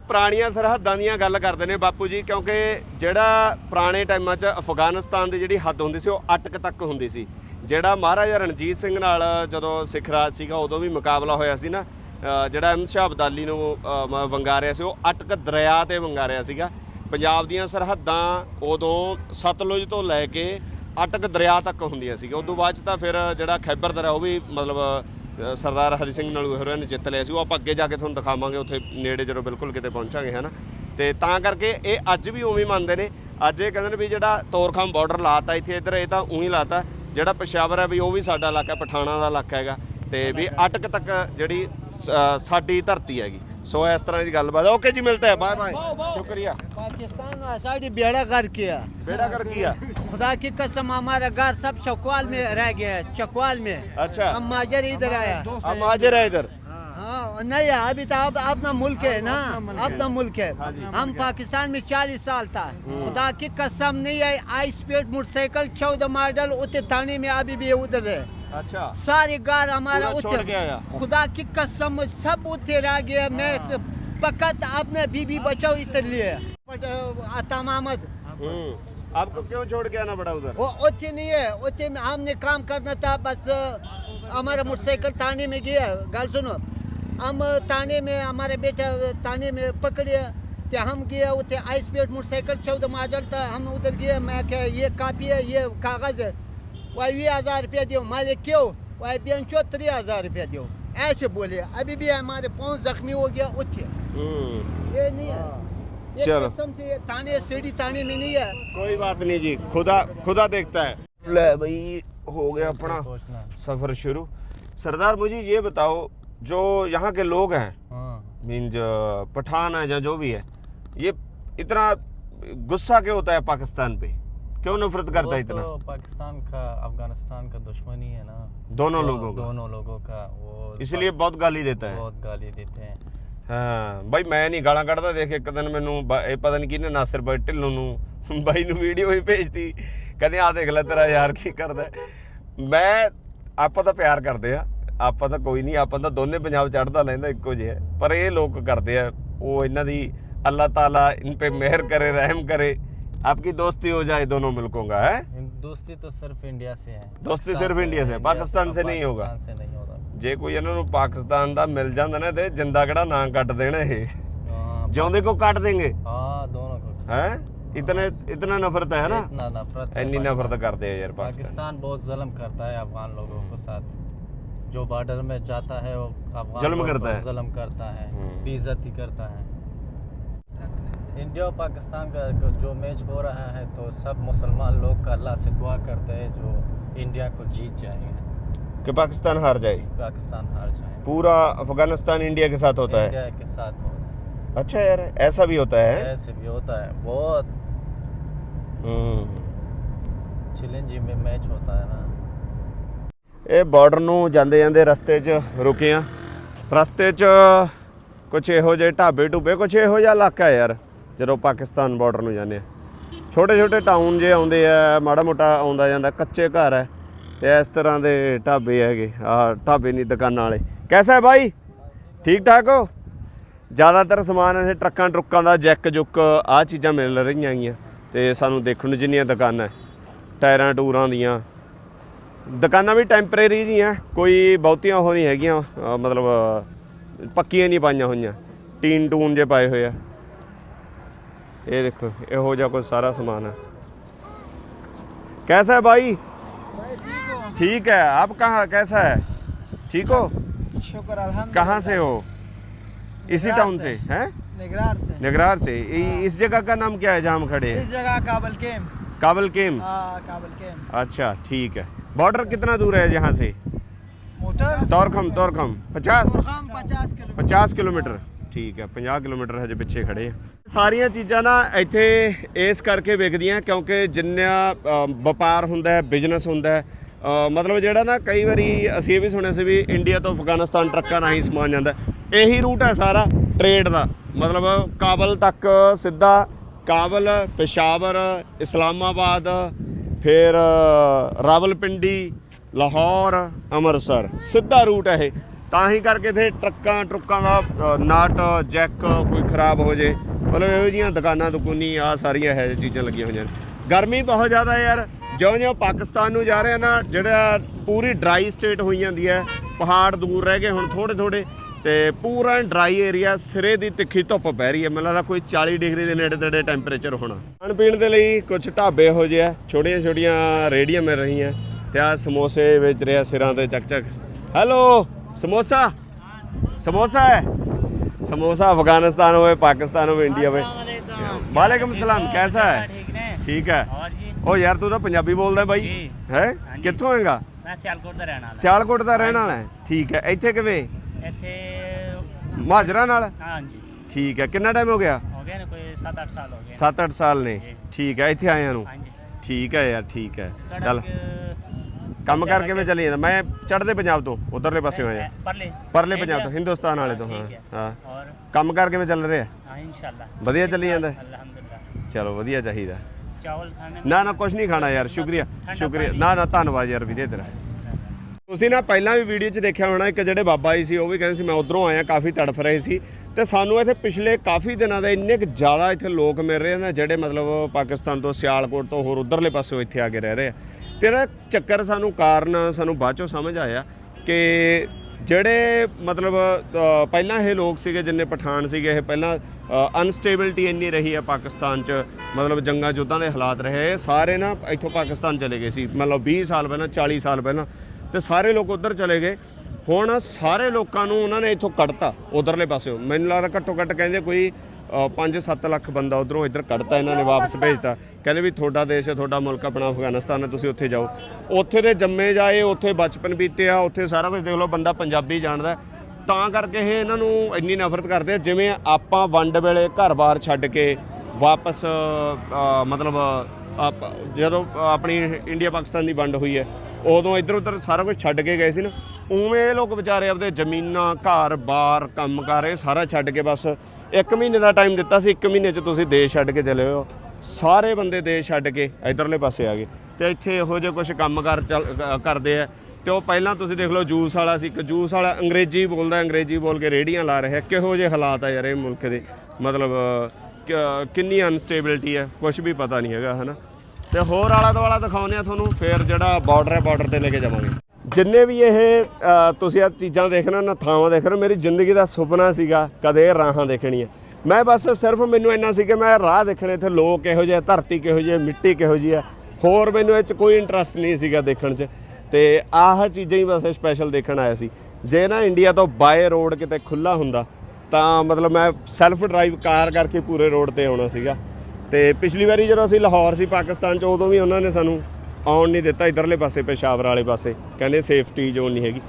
ਪੁਰਾਣੀਆਂ ਸਰਹੱਦਾਂ ਦੀਆਂ ਗੱਲ ਕਰਦੇ ਨੇ ਬਾਪੂ ਜੀ, ਕਿਉਂਕਿ ਜਿਹੜਾ ਪੁਰਾਣੇ ਟਾਈਮਾਂ 'ਚ ਅਫਗਾਨਿਸਤਾਨ ਦੀ ਜਿਹੜੀ ਹੱਦ ਹੁੰਦੀ ਸੀ, ਉਹ ਅਟਕ ਤੱਕ ਹੁੰਦੀ ਸੀ। ਜਿਹੜਾ ਮਹਾਰਾਜਾ ਰਣਜੀਤ ਸਿੰਘ ਨਾਲ ਜਦੋਂ ਸਿੱਖ ਰਾਜ ਸੀਗਾ, ਉਦੋਂ ਵੀ ਮੁਕਾਬਲਾ ਹੋਇਆ ਸੀ ਨਾ ਜਿਹੜਾ ਅਹਿਮਦ ਸ਼ਾਹ ਅਬਦਾਲੀ ਨੂੰ ਵੰਗਾ ਮ- ਸੀ, ਉਹ ਅਟਕ ਦਰਿਆ ਤੇ ਵੰਗਾ ਵੰਗਾਰਿਆ ਸੀਗਾ। ਪੰਜਾਬ ਦੀਆਂ ਸਰਹੱਦਾਂ ਉਦੋਂ ਸਤਲੁਜ ਤੋਂ ਲੈ ਕੇ ਅਟਕ ਦਰਿਆ ਤੱਕ ਹੁੰਦੀਆਂ ਸੀਗੀਆਂ। ਉਦੋਂ ਬਾਅਦ 'ਚ ਤਾਂ ਫਿਰ ਜਿਹੜਾ ਖੈਬਰ ਦਰਿਆ, ਉਹ ਵੀ ਮਤਲਬ ਅ, ਸਰਦਾਰ ਹਰੀ ਸਿੰਘ ਨਲੂਏ ਹੋਰਾਂ ਨੇ ਜਿੱਤ ਲਿਆ ਸੀ ਉਹ ਆਪਾਂ ਅੱਗੇ ਜਾ ਕੇ ਤੁਹਾਨੂੰ ਦਿਖਾਵਾਂਗੇ ਉੱਥੇ ਨੇੜੇ ਜਦੋਂ ਬਿਲਕੁਲ ਕਿਤੇ ਪਹੁੰਚਾਂਗੇ ਹਨਾ? ਤੇ ਤਾਂ ਕਰਕੇ ਇਹ ਅੱਜ ਵੀ ਉਵੇਂ ਹੀ ਮੰਨਦੇ ਨੇ। ਅੱਜ ਇਹ ਕਹਿੰਦੇ ਨੇ ਵੀ ਜਿਹੜਾ ਤੋਰਖਾਮ ਬਾਰਡਰ ਲਾਤਾ ਇੱਥੇ ਇੱਧਰ ਇਹ ਤਾਂ ਉਹੀ ਲਾਤਾ। ਜਿਹੜਾ ਪਸ਼ਾਵਰ ਹੈ ਵੀ ਉਹ ਵੀ ਸਾਡਾ ਇਲਾਕਾ ਪਠਾਣਾ ਦਾ ਇਲਾਕਾ ਹੈਗਾ। ਤੇ ਵੀ ਅਟਕ ਤੱਕ ਜਿਹੜੀ ਸ- ਅ, ਸਾਡੀ ਧਰਤੀ ਹੈਗੀ। ਸੋ ਇਸ ਤਰ੍ਹਾਂ ਦੀ ਗੱਲਬਾਤ। ਓਕੇ ਜੀ ਮਿਲਤੇ ਹੈ। ਬਾਏ ਬਾਏ ਸ਼ੁਕਰੀਆ। पाकिस्तान आज़ादी बेड़ा कर किया बेड़ा कर किया खुदा की कसम हमारा घर सब चकवाल में रह गया है चकवाल में अच्छा हम माजर इधर आया हम हाजिर है इधर हाँ नहीं है, अभी तो अब अपना मुल्क है ना अपना मुल्क है हम पाकिस्तान में चालीस साल था खुदा की कसम नहीं आई आई स्पीड मोटरसाइकिल चौदह मॉडल उतर थाने में अभी भी उधर है अच्छा। सारे घर हमारा उतर आया? खुदा की कसम सब उतर रह गया। मैं फकत अपने बीबी बचाओ इतर लिए। अ, अता मोहम्मद हम्म। आपको क्यों छोड़ के आना पड़ा उधर? वो उतने नहीं है। उतने में हमने काम करना था बस हमारा मोटरसाइकिल थाने में गया। गल सुनो। हम थाने में हमारे बेटा थाने में पकड़े। ते हम गए उतने आई स्पीड मोटरसाइकिल चौदह मॉडल था। हम उधर गए मैं क्या ये कापी है ये कागज़ है। वही ये हज़ार रुपया दो मालिक क्यों वही बेंचो तीन हज़ार रुपया दो ऐसे बोले अभी भी हमारे पाँव जख्मी हो गया उठे ये नहीं है चलो। कसम से ये थाने सीढ़ी थाने में नहीं है कोई बात नहीं जी। खुदा खुदा देखता है। ले भाई हो गया अपना सफ़र शुरू। सरदार मुझे ये बताओ जो यहाँ के लोग हैं हाँ। मीन जो पठान है या जो भी है ये इतना गुस्सा क्यों होता है पाकिस्तान पे? क्यों नफरत करता वो है इतना तो पाकिस्तान का अफगानिस्तान का दुश्मनी है ना दोनों वो लोगों का दोनों लोगों का वो इसलिए बहुत गाली देता है बहुत गाली देते हैं ਹਾਂ ਬਾਈ ਮੈਂ ਨਹੀਂ ਗਾਲਾਂ ਕੱਢਦਾ ਦੇਖ ਇੱਕ ਦਿਨ ਮੈਨੂੰ ਬ- ਇਹ ਪਤਾ ਨਹੀਂ ਕਿਹਨੇ ਨਾਸਿਰ ਬਾਈ ਢਿੱਲੋਂ ਨੂੰ ਬਾਈ ਨੂੰ ਵੀਡੀਓ ਹੀ ਭੇਜਤੀ ਕਹਿੰਦੇ ਆ ਦੇਖ ਲੈ ਤੇਰਾ ਯਾਰ ਕੀ ਕਰਦਾ ਹੈ। ਮੈਂ ਆਪਾਂ ਤਾਂ ਪਿਆਰ ਕਰਦੇ ਆ ਆਪਾਂ ਤਾਂ ਕੋਈ ਨਹੀਂ ਆਪਾਂ ਤਾਂ ਦੋਨੇ ਪੰਜਾਬ ਚੜਦਾ ਲੈਂਦਾ ਇੱਕੋ ਜਿਹਾ ਪਰ ਇਹ ਲੋਕ ਕਰਦੇ ਆ ਉਹ ਇਹਨਾਂ ਦੀ ਅੱਲਾਹ ਤਾਲਾ इन पे मेहर करे रहम करे आपकी दोस्ती हो जाए दोनों मुल्कों का है इन- दोस्ती तो सिर्फ इंडिया से है दोस्ती पाकिस्तान सिर्फ इंडिया से, पाकिस्तान से नहीं होगा। पाकिस्तान से नहीं होगा ਜੇ ਕੋਈ ਇਹਨਾਂ ਨੂੰ ਪਾਕਿਸਤਾਨ ਦਾ ਮਿਲ ਜਾਂਦਾ ਨਾ ਤੇ ਜਿੰਦਾ ਕਿਹੜਾ ਨਾਂ ਕੱਟ ਦੇਣਾ ਇਹ हाँ, ਜਿਉਂਦੇ ਕੋ ਕੱਟ ਦੇਂਗੇ हाँ दोनों को ਹੈ ਇਤਨੇ ਇਤਨਾ ਨਫ਼ਰਤ है ना इतना नफरत है ਇੰਨੀ पाकिस्तान- नफरत करते हैं यार पाकिस्तान पाकिस्तान बहुत जुल्म करता है अफगान लोगों के साथ जो बॉर्डर में जाता है वो अफगान जुल्म लोगों करता को है। जुल्म करता है हम्म। बेइज्जती करता है इंडिया और पाकिस्तान का जो मैच हो रहा है तो सब मुसलमान लोग अल्लाह से दुआ करते हैं जो इंडिया को जीत जाएंगे कि पाकिस्तान हार जाए पाकिस्तान हार जाए पूरा अफगानिस्तान इंडिया के साथ होता है इंडिया के साथ होता अच्छा यार ऐसा भी होता है है ऐसे भी होता है बहुत हम्म। चैलेंजिंग में मैच होता है ना ਇਹ ਬਾਰਡਰ ਨੂੰ ਜਾਂਦੇ ਜਾਂਦੇ ਰਸਤੇ 'ਚ ਰੁਕੇ ਆ ਰਸਤੇ 'ਚ ਕੁਝ ਇਹੋ ਜਿਹੇ ਢਾਬੇ ਢੁੱਬੇ ਕੁਝ ਇਹੋ ਜਿਹਾ ਇਲਾਕਾ ਹੈ ਯਾਰ ਜਦੋਂ ਪਾਕਿਸਤਾਨ ਬਾਰਡਰ ਨੂੰ ਜਾਂਦੇ ਆ। ਛੋਟੇ ਛੋਟੇ ਟਾਊਨ ਜੇ ਆਉਂਦੇ ਆ ਮਾੜਾ ਮੋਟਾ ਆਉਂਦਾ ਜਾਂਦਾ, ਕੱਚੇ ਘਰ ਹੈ ਤੇ ਇਸ ਤਰ੍ਹਾਂ ਦੇ ਢਾਬੇ ਹੈਗੇ ਆ ਢਾਬੇ ਨਹੀਂ, ਦੁਕਾਨਾਂ ਵਾਲੇ। ਕੈਸਾ ਹੈ ਭਾਈ ਠੀਕ ਠਾਕ ਹੋ? ਜ਼ਿਆਦਾਤਰ ਸਮਾਨ ਇਹ ਟਰੱਕਾਂ ਟਰੁੱਕਾਂ ਦਾ, ਜੈਕ ਜੁੱਕ ਆ ਚੀਜ਼ਾਂ ਮਿਲ ਰਹੀਆਂ ਹੈਗੀਆਂ। ਤੇ ਸਾਨੂੰ ਦੇਖਣ ਨੂੰ ਜਿੰਨੀਆਂ ਦੁਕਾਨਾਂ, ਟਾਇਰਾਂ ਟੂਰਾਂ ਦੀਆਂ। ਦੁਕਾਨਾਂ ਵੀ ਟੈਂਪਰੇਰੀ ਜੀਆਂ, ਕੋਈ ਬਹੁਤੀਆਂ ਉਹ ਨਹੀਂ ਹੈਗੀਆਂ ਮਤਲਬ, ਪੱਕੀਆਂ ਨਹੀਂ ਪਾਈਆਂ ਹੋਈਆਂ। ਟੀਨ ਟੂਨ ਜੇ ਪਾਏ ਹੋਏ ਆ। ਇਹ ਦੇਖੋ ਇਹੋ ਜਿਹਾ ਕੁਝ ਸਾਰਾ ਸਮਾਨ ਹੈ कैसा है भाई ठीक है आप कहाँ कैसा है ठीक हो शुक्र अल्हम्दुलिल्लाह कहाँ से हो इसी निगरार टाउन से। से हैं निगरार से नगरार से इ- इस जगह का नाम क्या है जहाँ हम खड़े हैं इस जगह काबल केम काबल केम हाँ काबल केम अच्छा ठीक है बॉर्डर कितना दूर है यहाँ से मोटर तौरखम तौरखम पचास हम पचास किलो 50 ਕਿਲੋਮੀਟਰ ਠੀਕ ਹੈ 50 ਕਿਲੋਮੀਟਰ ਹਜੇ ਪਿੱਛੇ ਖੜੇ ਆ ਸਾਰੀਆਂ ਚੀਜ਼ਾਂ ਨਾ ਇੱਥੇ ਇਸ ਕਰਕੇ ਵਿਕਦੀਆਂ ਕਿਉਂਕਿ ਜਿੰਨਾ ਵਪਾਰ ਹੁੰਦਾ ਹੈ ਬਿਜ਼ਨਸ ਹੁੰਦਾ ਹੈ ਮਤਲਬ ਜਿਹੜਾ ਨਾ ਕਈ ਵਾਰੀ ਅਸੀਂ ਇਹ ਵੀ ਸੁਣਿਆ ਸੀ ਵੀ ਇੰਡੀਆ ਤੋਂ ਅਫਗਾਨਿਸਤਾਨ ਟਰੱਕਾਂ ਰਾਹੀਂ ਸਮਾਨ ਜਾਂਦਾ ਇਹੀ ਰੂਟ ਹੈ ਸਾਰਾ ਟ੍ਰੇਡ ਦਾ। ਮਤਲਬ ਕਾਬਲ ਤੱਕ ਸਿੱਧਾ ਕਾਬਲ ਪਸ਼ਾਵਰ ਇਸਲਾਮਾਬਾਦ ਫਿਰ ਅ, ਰਾਵਲਪਿੰਡੀ ਲਾਹੌਰ ਅੰਮ੍ਰਿਤਸਰ। ਸਿੱਧਾ ਰੂਟ ਹੈ ਇਹ। ਤਾਂ ਹੀ ਕਰਕੇ ਇਥੇ ਟਰੱਕਾਂ ਟਰੁੱਕਾਂ ਦਾ ਨਾਟ ਜੈਕ ਕੋਈ ਖਰਾਬ ਹੋ ਜੇ। ਮਤਲਬ ਇਹੋ ਜਿਹੀਆਂ ਦੁਕਾਨਾਂ, ਦੁਕਾਨੀ ਆ ਸਾਰੀਆਂ ਹੈ ਚੀਜ਼ਾਂ ਲੱਗੀਆਂ ਹੋਈਆਂ ਨੇ। ਗਰਮੀ ਬਹੁਤ ਜ਼ਿਆਦਾ ਯਾਰ। ਜਿਉਂ ਜਿਉਂ ਪਾਕਿਸਤਾਨ ਨੂੰ ਜਾ ਰਹੇ ਨਾ, ਜਿਹੜਾ ਪੂਰੀ ਡਰਾਈ ਸਟੇਟ ਹੋਈ ਜਾਂਦੀ ਹੈ, ਪਹਾੜ ਦੂਰ ਰਹਿ ਗਏ ਹੁਣ ਥੋੜੇ ਥੋੜੇ ਤੇ ਪੂਰਾ ਡਰਾਈ ਏਰੀਆ ਸਿਰੇ ਦੀ ਤਿੱਖੀ ਧੁੱਪ ਪੈ ਰਹੀ ਹੈ। ਮੈਨੂੰ ਲੱਗਦਾ ਕੋਈ 40 ਡਿਗਰੀ ਦੇ ਨੇੜੇ ਤੇੜੇ ਟੈਂਪਰੇਚਰ ਹੋਣਾ। ਖਾਣ ਪੀਣ ਦੇ ਲਈ ਕੁਝ ਢਾਬੇ ਹੋ ਜਿਆ ਛੋਟੀਆਂ ਛੋਟੀਆਂ ਰੇੜੀਆਂ ਮਿਲ ਰਹੀਆਂ। ਤੇ ਆ ਸਮੋਸੇ ਵੇਚ ਰਿਹਾ ਸਿਰਾਂ ਤੇ ਚੱਕ ਚੱਕ। ਹੈਲੋ ਸਮੋਸਾ? ਸਮੋਸਾ ਹੈ? समोसा अफगानिस्तान हो पाकिस्तान हो इंडिया में वालेकुम सलाम कैसा है ठीक है ओ यार तू तो पंजाबी बोलदा ਬਾਈ ਹੈ ਕਿੱਥੋਂ ਹੈਗਾ ਮੈਂ ਸਿਆਲਕੋਟ ਦਾ ਰਹਿਣ ਵਾਲਾ ਸਿਆਲਕੋਟ ਦਾ ਰਹਿਣ ਵਾਲਾ ਹੈ ਠੀਕ ਹੈ ਇੱਥੇ ਕਿਵੇਂ ਇੱਥੇ ਮਹਾਜਰਾ ਨਾਲ हाँ जी ਠੀਕ ਹੈ ਕਿੰਨਾ ਟਾਈਮ ਹੋ ਗਿਆ हो गया ना कोई सात आठ साल हो गए 7-8 ਸਾਲ ਨੇ ਜੀ। ਠੀਕ ਹੈ ਇੱਥੇ ਆਇਆਂ ਨੂੰ हाँ जी ਠੀਕ ਹੈ ਯਾਰ ਠੀਕ ਹੈ सड़क, ਚੱਲ अ, ਕੰਮ ਕਰ ਕਿਵੇਂ ਚੱਲੀ ਜਾਂਦਾ। ਮੈਂ ਚੜਦੇ ਪੰਜਾਬ ਤੋਂ ਉਧਰਲੇ ਪਾਸੇ ਆਇਆ ਪਰਲੇ। ਪਰਲੇ ਪੰਜਾਬ ਤੋਂ ਹਿੰਦੁਸਤਾਨ ਵਾਲੇ ਤੋਂ ਹਾਂ। ਕੰਮ ਕਰ ਕਿਵੇਂ ਚੱਲ ਰਿਹਾ। ਵਧੀਆ ਚੱਲੀ ਜਾਂਦਾ। ਚਲੋ ਵਧੀਆ ਚਾਹੀਦਾ। ਨਾ? ਨਾ ਕੁਝ ਨਹੀਂ ਖਾਣਾ ਯਾਰ ਸ਼ੁਕਰੀਆ ਸ਼ੁਕਰੀਆ। ਨਾ ਨਾ ਧੰਨਵਾਦ ਯਾਰ ਵੀਰੇ ਤੇਰਾ। ਤੁਸੀਂ ਨਾ ਪਹਿਲਾਂ ਵੀ ਵੀਡੀਓ 'ਚ ਦੇਖਿਆ ਹੋਣਾ ਇੱਕ ਜਿਹੜੇ ਬਾਬਾ ਜੀ ਸੀ ਉਹ ਵੀ ਕਹਿੰਦੇ ਸੀ ਮੈਂ ਉਧਰੋਂ ਆਇਆ ਕਾਫੀ ਤੜਫ ਰਹੇ ਸੀ। ਤੇ ਸਾਨੂੰ ਇੱਥੇ ਪਿਛਲੇ ਕਾਫੀ ਦਿਨਾਂ ਦਾ ਇੰਨੇ ਕੁ ਜ਼ਿਆਦਾ ਇੱਥੇ ਲੋਕ ਮਿਲ ਰਹੇ ਨੇ ਜਿਹੜੇ ਮਤਲਬ ਪਾਕਿਸਤਾਨ ਤੋਂ ਸਿਆਲਕੋਟ ਤੋਂ ਹੋਰ ਉਧਰਲੇ ਪਾਸੇ ਇੱਥੇ ਆ ਕੇ ਰਹਿ ਰਹੇ ਆ। ਤੇ ਇਹਦਾ ਚੱਕਰ ਸਾਨੂੰ ਕਾਰਨ, ਸਾਨੂੰ ਬਾਅਦ ਚੋਂ ਸਮਝ ਆਇਆ ਕਿ ਜਿਹੜੇ ਮਤਲਬ ਪਹਿਲਾਂ ਇਹ ਲੋਕ ਸੀਗੇ ਜਿੰਨੇ ਪਠਾਨ ਸੀਗੇ, ਇਹ ਪਹਿਲਾਂ ਅਨਸਟੇਬਿਲਟੀ ਇੰਨੀ ਰਹੀ ਹੈ ਪਾਕਿਸਤਾਨ 'ਚ, ਮਤਲਬ ਜੰਗਾਂ ਯੁੱਧਾਂ ਦੇ ਹਾਲਾਤ ਰਹੇ ਸਾਰੇ ਨਾ ਇੱਥੋਂ ਪਾਕਿਸਤਾਨ ਚਲੇ ਗਏ ਸੀ। ਮਤਲਬ 20 ਸਾਲ ਪਹਿਲਾਂ 40 ਸਾਲ ਪਹਿਲਾਂ, ਤੇ ਸਾਰੇ ਲੋਕ ਉਧਰ ਚਲੇ ਗਏ। ਹੁਣ ਸਾਰੇ ਲੋਕਾਂ ਨੂੰ ਉਹਨਾਂ ਨੇ ਇੱਥੋਂ ਕੱਢਤਾ, ਉਧਰਲੇ ਪਾਸਿਓਂ। ਮੈਨੂੰ ਲੱਗਦਾ ਘੱਟੋ ਘੱਟ ਕਹਿੰਦੇ ਕੋਈ 5-7 ਲੱਖ ਬੰਦਾ ਉਧਰੋਂ ਇੱਧਰ ਕੱਢਤਾ ਇਹਨਾਂ ਨੇ ਵਾਪਸ ਭੇਜਤਾ। ਕਹਿੰਦੇ ਵੀ ਤੁਹਾਡਾ ਦੇਸ਼ ਹੈ ਤੁਹਾਡਾ ਮੁਲਕ ਆਪਣਾ ਅਫਗਾਨਿਸਤਾਨ ਹੈ, ਤੁਸੀਂ ਉੱਥੇ ਜਾਓ। ਉੱਥੇ ਦੇ ਜੰਮੇ ਜਾਏ, ਉੱਥੇ ਬਚਪਨ ਬੀਤਿਆ ਉੱਥੇ ਸਾਰਾ ਕੁਝ ਦੇਖ ਲਓ, ਬੰਦਾ ਪੰਜਾਬੀ ਜਾਣਦਾ ਤਾਂ ਕਰਕੇ ਇਹ ਇਹਨਾਂ ਨੂੰ ਇੰਨੀ ਨਫ਼ਰਤ ਕਰਦੇ ਆ, ਜਿਵੇਂ ਆਪਾਂ ਵੰਡ ਵੇਲੇ ਘਰ-ਬਾਰ ਛੱਡ ਕੇ ਵਾਪਸ ਮਤਲਬ, ਆਪ- ਜਦੋਂ ਆਪਣੀ ਇੰਡੀਆ ਪਾਕਿਸਤਾਨ ਦੀ ਵੰਡ ਹੋਈ ਹੈ, ਉਦੋਂ ਇੱਧਰ ਉੱਧਰ ਸਾਰਾ ਕੁਝ ਛੱਡ ਕੇ ਗਏ ਸੀ ਨਾ। ਉਵੇਂ ਇਹ ਲੋਕ ਵਿਚਾਰੇ ਆਪਦੇ ਜ਼ਮੀਨਾਂ, ਘਰ-ਬਾਰ, ਕੰਮ-ਕਾਰ, ਇਹ ਸਾਰਾ ਛੱਡ ਕੇ ਬਸ ਇੱਕ ਮਹੀਨੇ ਦਾ ਟਾਈਮ ਦਿੱਤਾ ਸੀ, ਇੱਕ ਮਹੀਨੇ 'ਚ ਤੁਸੀਂ ਦੇਸ਼ ਛੱਡ ਕੇ ਚਲੇ ਹੋ। ਸਾਰੇ ਬੰਦੇ ਦੇਸ਼ ਛੱਡ ਕੇ ਇਧਰਲੇ ਪਾਸੇ ਆ ਗਏ। ਤੇ ਇੱਥੇ ਇਹੋ ਜਿਹੇ ਕੁਝ ਕੰਮਕਾਰ ਚੱਲ ਕਰਦੇ ਆ। ਤੇ ਉਹ ਪਹਿਲਾਂ ਤੁਸੀਂ ਦੇਖ ਲਓ, ਜੂਸ ਵਾਲਾ ਸੀ, ਇੱਕ ਜੂਸ ਵਾਲਾ ਅੰਗਰੇਜ਼ੀ ਬੋਲਦਾ, ਅੰਗਰੇਜ਼ੀ ਬੋਲ ਕੇ ਰੇੜੀਆਂ ਲਾ ਰਿਹਾ। ਕਿਹੋ ਜਿਹੇ ਹਾਲਾਤ ਆ ਯਾਰ ਇਹ ਮੁਲਕ ਦੇ। ਮਤਲਬ, ਕਿ- ਕਿੰਨੀ ਅਨਸਟੇਬਿਲਿਟੀ ਹੈ ਕੁਝ ਵੀ ਪਤਾ ਨਹੀਂ ਹੈਗਾ, ਹਨਾ। ਤੇ ਹੋਰ ਆਲਾ ਦੁਆਲਾ ਦਿਖਾਉਂਦੇ ਆ ਤੁਹਾਨੂੰ, ਫੇਰ ਜਿਹੜਾ ਬਾਰਡਰ ਹੈ ਬਾਰਡਰ ਤੇ ਲੈ ਕੇ ਜਾਵਾਂਗੇ। ਜਿੰਨੇ ਵੀ ਇਹ ਅ, ਤੁਸੀਂ ਆ ਚੀਜ਼ਾਂ ਦੇਖ ਰਹੇ ਹੋ ਨਾ ਥਾਵਾਂ ਦੇਖ ਰਹੇ ਹੋ, ਮੇਰੀ ਜ਼ਿੰਦਗੀ ਦਾ ਸੁਪਨਾ ਸੀਗਾ ਕਦੇ ਇਹ ਰਾਹਾਂ ਦੇਖਣੀਆਂ। ਮੈਂ ਬਸ ਸਿਰਫ ਮੈਨੂੰ ਇੰਨਾ ਸੀ ਕਿ ਮੈਂ ਰਾਹ ਦੇਖਣੇ ਇੱਥੇ ਲੋਕ ਇਹੋ ਜਿਹੇ ਆ, ਧਰਤੀ ਕਿਹੋ ਜਿਹੀ ਹੈ ਮਿੱਟੀ ਕਿਹੋ ਜਿਹੀ ਹੈ ਹੋਰ ਮੈਨੂੰ ਇਹ ਚ ਕੋਈ ਇੰਟਰਸਟ ਨਹੀਂ ਸੀਗਾ ਦੇਖਣ 'ਚ। ਤੇ ਆਹ ਚੀਜ਼ਾਂ ਹੀ ਬਸ ਸਪੈਸ਼ਲ ਦੇਖਣ ਆਇਆ ਸੀ। ਜੇ ਨਾ ਇੰਡੀਆ ਤੋਂ ਬਾਏ ਰੋਡ ਕਿਤੇ ਖੁੱਲਾ ਹੁੰਦਾ ਤਾਂ ਮਤਲਬ ਮੈਂ ਸੈਲਫ ਡਰਾਈਵ ਕਾਰ ਕਰਕੇ ਪੂਰੇ ਰੋਡ ਤੇ ਆਉਣਾ ਸੀਗਾ। ਤੇ ਪਿਛਲੀ ਵਾਰੀ ਜਦੋਂ ਅਸੀਂ ਲਾਹੌਰ ਸੀ ਪਾਕਿਸਤਾਨ 'ਚ ਉਦੋਂ ਵੀ ਉਹਨਾਂ ਨੇ ਸਾਨੂੰ ਆਉਣ ਨਹੀਂ ਦਿੱਤਾ ਇਧਰਲੇ ਪਾਸੇ ਪੇਸ਼ਾਵਰ ਵਾਲੇ ਪਾਸੇ ਕਹਿੰਦੇ ਸੇਫਟੀ ਜ਼ੋਨ ਨਹੀਂ ਹੈਗੀ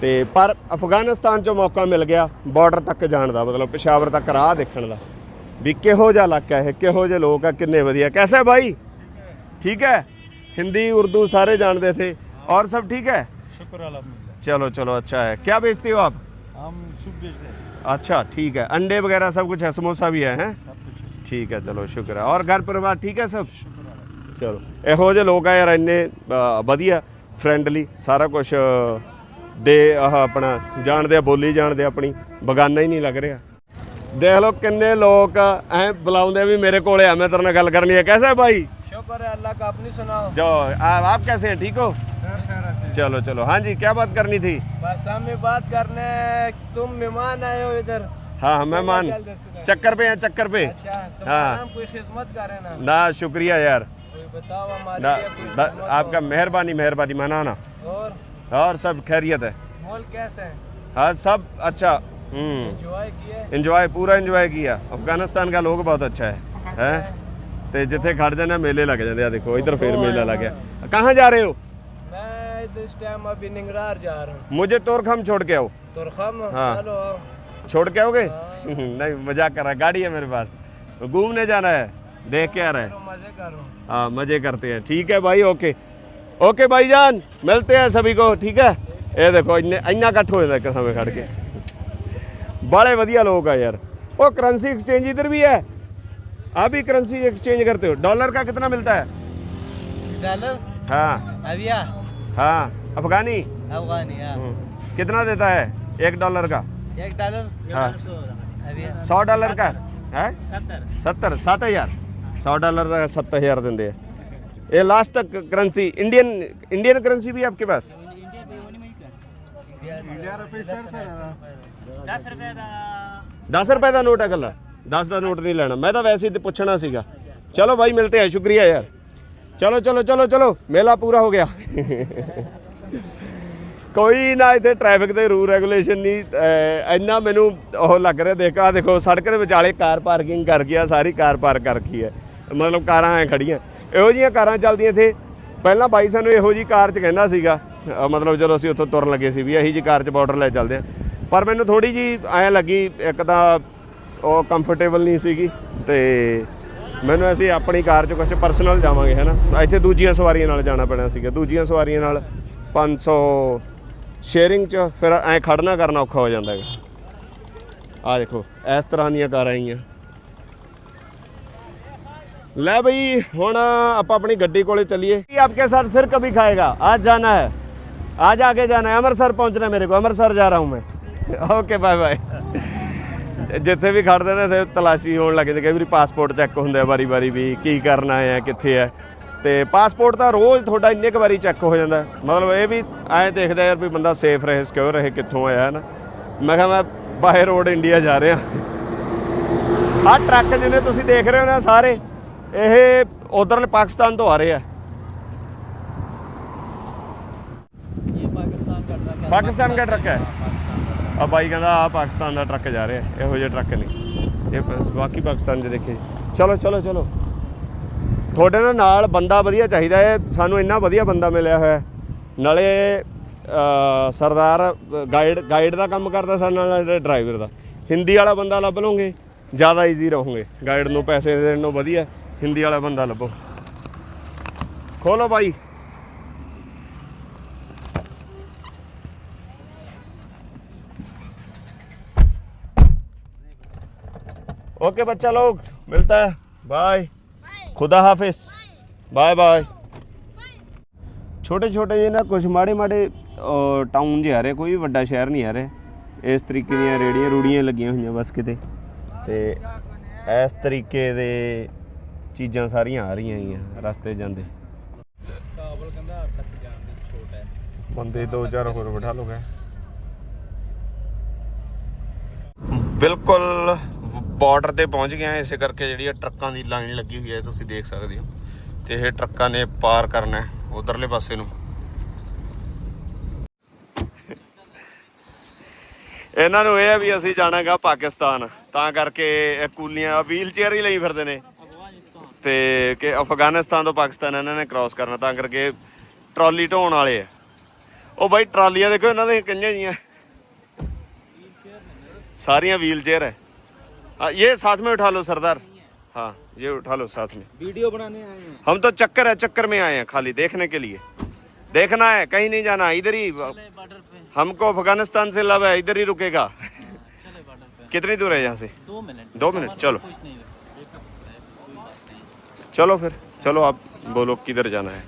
ਤੇ ਪਰ ਅਫਗਾਨਿਸਤਾਨ 'ਚੋਂ ਮੌਕਾ ਮਿਲ ਗਿਆ ਬਾਰਡਰ ਤੱਕ ਜਾਣ ਦਾ ਮਤਲਬ ਪੇਸ਼ਾਵਰ ਤੱਕ ਰਾਹ ਦੇਖਣ ਦਾ ਵੀ ਕਿਹੋ ਜਿਹਾ ਇਲਾਕਾ ਹੈ ਕਿਹੋ ਜਿਹੇ ਲੋਕ ਆ ਕਿੰਨੇ ਵਧੀਆ ਕੈਸਾ ਹੈ ਭਾਈ ठीक है हिंदी उर्दू सारे जानते थे और सब ठीक है शुक्र अलहमदिल्ला चलो चलो अच्छा है क्या बेचते हो आप हम सूप बेचते हैं अच्छा ठीक है अंडे वगैरह सब कुछ है समोसा भी है हैं सब कुछ ठीक है चलो शुक्र है और घर परिवार ठीक है सब ਚਲੋ ਇਹੋ ਜਿਹੇ ਲੋਕ ਆ ਯਾਰ ਇੰਨੇ ਅ, ਵਧੀਆ ਫਰੈਂਡਲੀ ਸਾਰਾ ਕੁਝ ਦੇ ਆਹ ਆਪਣਾ ਜਾਣਦੇ ਆ ਬੋਲੀ ਜਾਣਦੇ ਆ ਆਪਣੀ ਬਗਾਨਾ ਹੀ ਨਹੀਂ ਲੱਗ ਰਿਹਾ ਦੇਖ ਲਓ ਕਿੰਨੇ ਲੋਕ ਐ ਬੁਲਾਉਂਦੇ ਆ ਵੀ ਮੇਰੇ ਕੋਲੇ ਆ ਮੈਂ ਤੇਰੇ ਨਾਲ ਗੱਲ ਕਰਨੀ ਹੈ कैसा है भाई शुक्र है अल्लाह का अपनी सुनाओ जो आप आप कैसे हैं ठीक हो चलो चलो हाँ जी क्या बात करनी थी बस हमें बात करने तुम मेहमान आए हो इधर हाँ हाँ मेहमान चक्कर पे हैं चक्कर पे अच्छा तो हाँ। हम कोई खिदमत करें ना ना शुक्रिया यार कोई बताओ हमारे ना, लिए कोई ना खिदमत आपका मेहरबानी मेहरबानी मनाना हो। और और सब खैरियत है मॉल कैसे है हाँ सब अच्छा हम्म एंजॉय किए ਇੰਜੋਏ ਪੂਰਾ ਇੰਜੋਏ ਕੀਤਾ ਅਫਗਾਨਿਸਤਾਨ ਦਾ ਲੋਕ ਬਹੁਤ ਅੱਛਾ ਹੈ ਹੈ ਤੇ ਜਿੱਥੇ ਖੜ ਜਾਂਦੇ ਆ, ਮੇਲੇ ਲੱਗ ਜਾਂਦੇ ਆ ਦੇਖੋ ਇੱਧਰ ਫੇਰ ਮੇਲਾ ਲੱਗ ਗਿਆ ਕਹਾਂ ਜਾ ਰਹੇ ਹੋ मैं इस टाइम अभी निंगरार जा रहा हूँ मुझे तोरखम छोड़ के आओ तुरखम हाँ। चलो आओ छोड़ के आओगे हाँ। नहीं मजाक कर रहा है गाड़ी है मेरे पास घूमने जाना है देख क्या आ रहा है। हाँ मज़े करते हैं। ठीक है भाई ओके। ओके भाई जान मिलते हैं सभी को ठीक है? ये देखो ਇੰਨੇ ਇੰਨਾ ਇਕੱਠ ਹੋ ਜਾਂਦਾ ਇੱਕ ਥਾਂ 'ਤੇ ਖੜ ਕੇ ਬੜੇ ਵਧੀਆ ਲੋਕ ਆ ਯਾਰ ਉਹ एक्सचेंज इधर भी है। आप भी करंसी एक्सचेंज करते हो। डॉलर का कितना मिलता है? डॉलर हाँ। अभिया? हाँ। अफगानी? अफगानी हाँ। हम्म। कितना देता है एक डॉलर का? एक डॉलर हाँ। सौ डॉलर का? है? सत्तर। सत्तर सात हज़ार। सौ डॉलर का सत्तर हज़ार देंगे ये लास्ट तक करेंसी इंडियन इंडियन करेंसी भी है आपके पास दस रुपए का 10 ਰੁਪਏ ਦਾ ਨੋਟ ਹੈ ਗੱਲਾ 10 ਦਾ ਨੋਟ ਨਹੀਂ ਲੈਣਾ ਮੈਂ ਤਾਂ ਵੈਸੇ ਹੀ ਤੇ ਪੁੱਛਣਾ ਸੀਗਾ ਚਲੋ ਭਾਈ ਮਿਲਤੇ ਹੈ ਸ਼ੁਕਰੀਆ ਯਾਰ ਚਲੋ ਚਲੋ ਚਲੋ ਚਲੋ ਮੇਲਾ ਪੂਰਾ ਹੋ ਗਿਆ ਕੋਈ ਨਾ ਇੱਥੇ ਟ੍ਰੈਫਿਕ ਦੇ ਰੂਲ ਰੈਗੂਲੇਸ਼ਨ ਨਹੀਂ ਅਹ, ਇੰਨਾ ਮੈਨੂੰ ਉਹ ਲੱਗ ਰਿਹਾ ਦੇਖ ਆ ਦੇਖੋ ਸੜਕ ਦੇ ਵਿਚਾਲੇ ਕਾਰ ਪਾਰਕਿੰਗ ਕਰ ਗਿਆ ਸਾਰੀ ਕਾਰ ਪਾਰਕ ਕਰ ਰੱਖੀ ਹੈ ਮਤਲਬ ਕਾਰਾਂ ਐ ਖੜੀਆਂ। ਇਹੋ ਜਿਹੀਆਂ ਕਾਰਾਂ ਚੱਲਦੀਆਂ ਇੱਥੇ। ਪਹਿਲਾਂ ਬਾਈ ਸਾਨੂੰ ਇਹੋ ਜੀ ਕਾਰ 'ਚ ਕਹਿੰਦਾ ਸੀਗਾ ਮਤਲਬ ਜਦੋਂ ਅਸੀਂ ਉੱਥੋਂ ਤੁਰਨ ਲੱਗੇ ਸੀ ਵੀ ਇਹੀ ਜੀ ਕਾਰ 'ਚ ਬਾਰਡਰ ਲੈ ਚੱਲਦੇ ਆ ਪਰ ਮੈਨੂੰ ਥੋੜੀ ਜੀ ਐਂ ਲੱਗੀ, ਇੱਕ ਤਾਂ ਉਹ ਕੰਫਰਟੇਬਲ ਨਹੀਂ ਸੀਗੀ ਤੇ ਮੈਨੂੰ ਅਸੀਂ ਆਪਣੀ ਕਾਰ 'ਚ ਕੁਝ ਪਰਸਨਲ ਜਾਵਾਂਗੇ ਹੈਨਾ ਇੱਥੇ ਦੂਜੀਆਂ ਸਵਾਰੀਆਂ ਨਾਲ ਜਾਣਾ ਪੈਣਾ ਸੀਗਾ। ਦੂਜੀਆਂ ਸਵਾਰੀਆਂ ਨਾਲ 500 ਸ਼ੇਅਰਿੰਗ 'ਚ ਫਿਰ ਐਂ ਖੜਨਾ ਕਰਨਾ ਔਖਾ ਹੋ ਜਾਂਦਾ ਹੈਗਾ। ਆ ਦੇਖੋ, ਇਸ ਤਰ੍ਹਾਂ ਦੀਆਂ ਕਾਰਾਂ ਆਈਆਂ। ਲੈ ਬਈ, ਹੁਣ ਆਪਾਂ ਆਪਣੀ ਗੱਡੀ ਕੋਲੇ ਚੱਲੀਏ। ਕਿ ਆਪਕੇ ਸਾਥ ਫਿਰ ਕਭੀ ਖਾਏਗਾ? ਅੱਜ ਜਾਣਾ ਹੈ। ਅੱਜ ਆ ਕੇ ਜਾਣਾ अमृतसर ਪਹੁੰਚਣਾ ਮੇਰੇ मेरे को ਜਾ जा रहा ਮੈਂ। ਓਕੇ ਬਾਏ ਬਾਏ ਜਿੱਥੇ ਵੀ ਖੜਦੇ ਨੇ ਤੇ ਤਲਾਸ਼ੀ ਹੋਣ ਲੱਗ ਜਾਂਦੀ ਕਈ ਵਾਰੀ ਪਾਸਪੋਰਟ ਚੈੱਕ ਹੁੰਦੇ ਆ ਵਾਰੀ-ਵਾਰੀ ਵੀ ਕੀ ਕਰਨਾ ਹੈ ਕਿੱਥੇ ਹੈ। ਤੇ ਪਾਸਪੋਰਟ ਤਾਂ ਰੋਜ਼ ਤੁਹਾਡਾ ਇੰਨੇ ਕੁ ਵਾਰੀ ਚੈੱਕ ਹੋ ਜਾਂਦਾ ਮਤਲਬ ਇਹ ਵੀ ਐਂ ਦੇਖਦਾ ਯਾਰ ਵੀ ਬੰਦਾ ਸੇਫ ਰਹੇ ਸਿਕਿਉਰ ਰਹੇ, ਕਿੱਥੋਂ ਆਇਆ ਹੈ ਨਾ। ਮੈਂ ਕਿਹਾ ਮੈਂ ਬਾਹਰ ਰੋਡ ਇੰਡੀਆ ਜਾ ਰਿਹਾ। ਆ ਟਰੱਕ ਜਿਹਨੇ ਤੁਸੀਂ ਦੇਖ ਰਹੇ ਹੋ ਨਾ ਸਾਰੇ ਇਹ ਉਧਰਲੇ ਪਾਕਿਸਤਾਨ ਤੋਂ ਆ ਰਹੇ ਪਾਕਿਸਤਾਨ ਦਾ ਟਰੱਕ ਹੈ। ਪਾਕਿਸਤਾਨ ਆ ਬਾਈ ਕਹਿੰਦਾ ਆ ਪਾਕਿਸਤਾਨ ਦਾ ਟਰੱਕ ਜਾ ਰਿਹਾ ਇਹੋ ਜਿਹੇ ਟਰੱਕ ਨਹੀਂ ਇਹ ਬਾਕੀ ਪਾਕਿਸਤਾਨ ਦੇ ਦੇਖੇ। ਚਲੋ ਚਲੋ ਚਲੋ। ਤੁਹਾਡੇ ਨਾਲ ਬੰਦਾ ਵਧੀਆ ਚਾਹੀਦਾ ਹੈ। ਸਾਨੂੰ ਇੰਨਾ ਵਧੀਆ ਬੰਦਾ ਮਿਲਿਆ ਹੋਇਆ ਨਾਲੇ ਸਰਦਾਰ ਗਾਈਡ ਗਾਈਡ ਦਾ ਕੰਮ ਕਰਦਾ ਸਾਨੂੰ ਨਾਲ ਡਰਾਈਵਰ ਦਾ। ਹਿੰਦੀ ਵਾਲਾ ਬੰਦਾ ਲੱਭ ਲਓਗੇ। ਜ਼ਿਆਦਾ ਈਜ਼ੀ ਰਹੋਗੇ। ਗਾਈਡ ਨੂੰ ਪੈਸੇ ਦੇਣ ਨੂੰ ਵਧੀਆ। ਹਿੰਦੀ ਵਾਲਾ ਬੰਦਾ ਲੱਭੋ ਖੋਲੋ ਬਾਈ ओके बच्चा लोग मिलता है बाय खुदा हाफिज बाय बाय ਛੋਟੇ ਛੋਟੇ ਜਿਹੇ ਨਾ ਕੁਝ ਮਾੜੇ ਮਾੜੇ ਟਾਊਨ ਜਿਹੇ ਆ ਰਹੇ ਕੋਈ ਵੀ ਵੱਡਾ ਸ਼ਹਿਰ ਨਹੀਂ ਆ ਰਿਹਾ ਇਸ ਤਰੀਕੇ ਦੀਆਂ ਰੇੜੀਆਂ ਰੂੜੀਆਂ ਲੱਗੀਆਂ ਹੋਈਆਂ ਬਸ ਕਿਤੇ ਤੇ ਇਸ ਤਰੀਕੇ ਦੇ ਚੀਜ਼ਾਂ ਸਾਰੀਆਂ ਆ ਰਹੀਆਂ ਆਂ ਰਸਤੇ ਜਾਂਦੇ। ਕਾਬਲ ਕਹਿੰਦਾ ਤੱਕ ਜਾਣ ਦੀ ਛੋਟ ਹੈ। ਬੰਦੇ ਦੋ ਚਾਰ ਹੋਰ ਬਿਠਾ ਲੋਗੇ ਬਿਲਕੁਲ ਬਾਰਡਰ ਤੇ ਪਹੁੰਚ ਗਏ ਆ ਇਸੇ ਕਰਕੇ ਜਿਹੜੀ ਆ ਟਰੱਕਾਂ ਦੀ ਲਾਈਨ ਲੱਗੀ ਹੋਈ ਹੈ ਤੁਸੀਂ ਦੇਖ ਸਕਦੇ ਹੋ। ਤੇ ਇਹ ਟਰੱਕਾਂ ਨੇ ਪਾਰ ਕਰਨਾ ਹੈ ਉਧਰਲੇ ਪਾਸੇ ਨੂੰ। ਇਹਨਾਂ ਨੂੰ ਇਹ ਆ ਵੀ ਅਸੀਂ ਜਾਣਾਗਾ ਪਾਕਿਸਤਾਨ। ਤਾਂ ਕਰਕੇ ਇਹ ਕੂਲੀਆਂ ਵੀਲ ਚੇਅਰ ਹੀ ਲਈ ਫਿਰਦੇ ਨੇ। ਤੇ ਕਿ ਅਫਗਾਨਿਸਤਾਨ ਤੋਂ ਪਾਕਿਸਤਾਨ ਇਹਨਾਂ ਨੇ ਕ੍ਰਾਸ ਕਰਨਾ ਤਾਂ ਕਰਕੇ ਟਰਾਲੀ ਢੋਣ ਵਾਲੇ ਆ ਉਹ ਬਾਈ ਟਰਾਲੀਆਂ ਦੇਖੋ ਇਹਨਾਂ ਦੇ ਕਈਆਂ ਜੀਆਂ सारियां व्हील चेयर है हाँ, ये साथ में उठा लो सरदार हाँ ये उठा लो साथ में वीडियो बनाने आए हैं हम तो चक्कर है चक्कर में आए हैं खाली देखने के लिए देखना है कहीं नहीं जाना इधर ही बॉर्डर पे हमको अफगानिस्तान से लव है इधर ही रुकेगा चले बॉर्डर पे कितनी दूर है यहाँ से दो मिनट दो मिनट, चलो। ਚਲੋ ਫਿਰ, ਚਲੋ ਆਪ ਬੋਲੋ ਕਿੱਧਰ ਜਾਣਾ ਹੈ।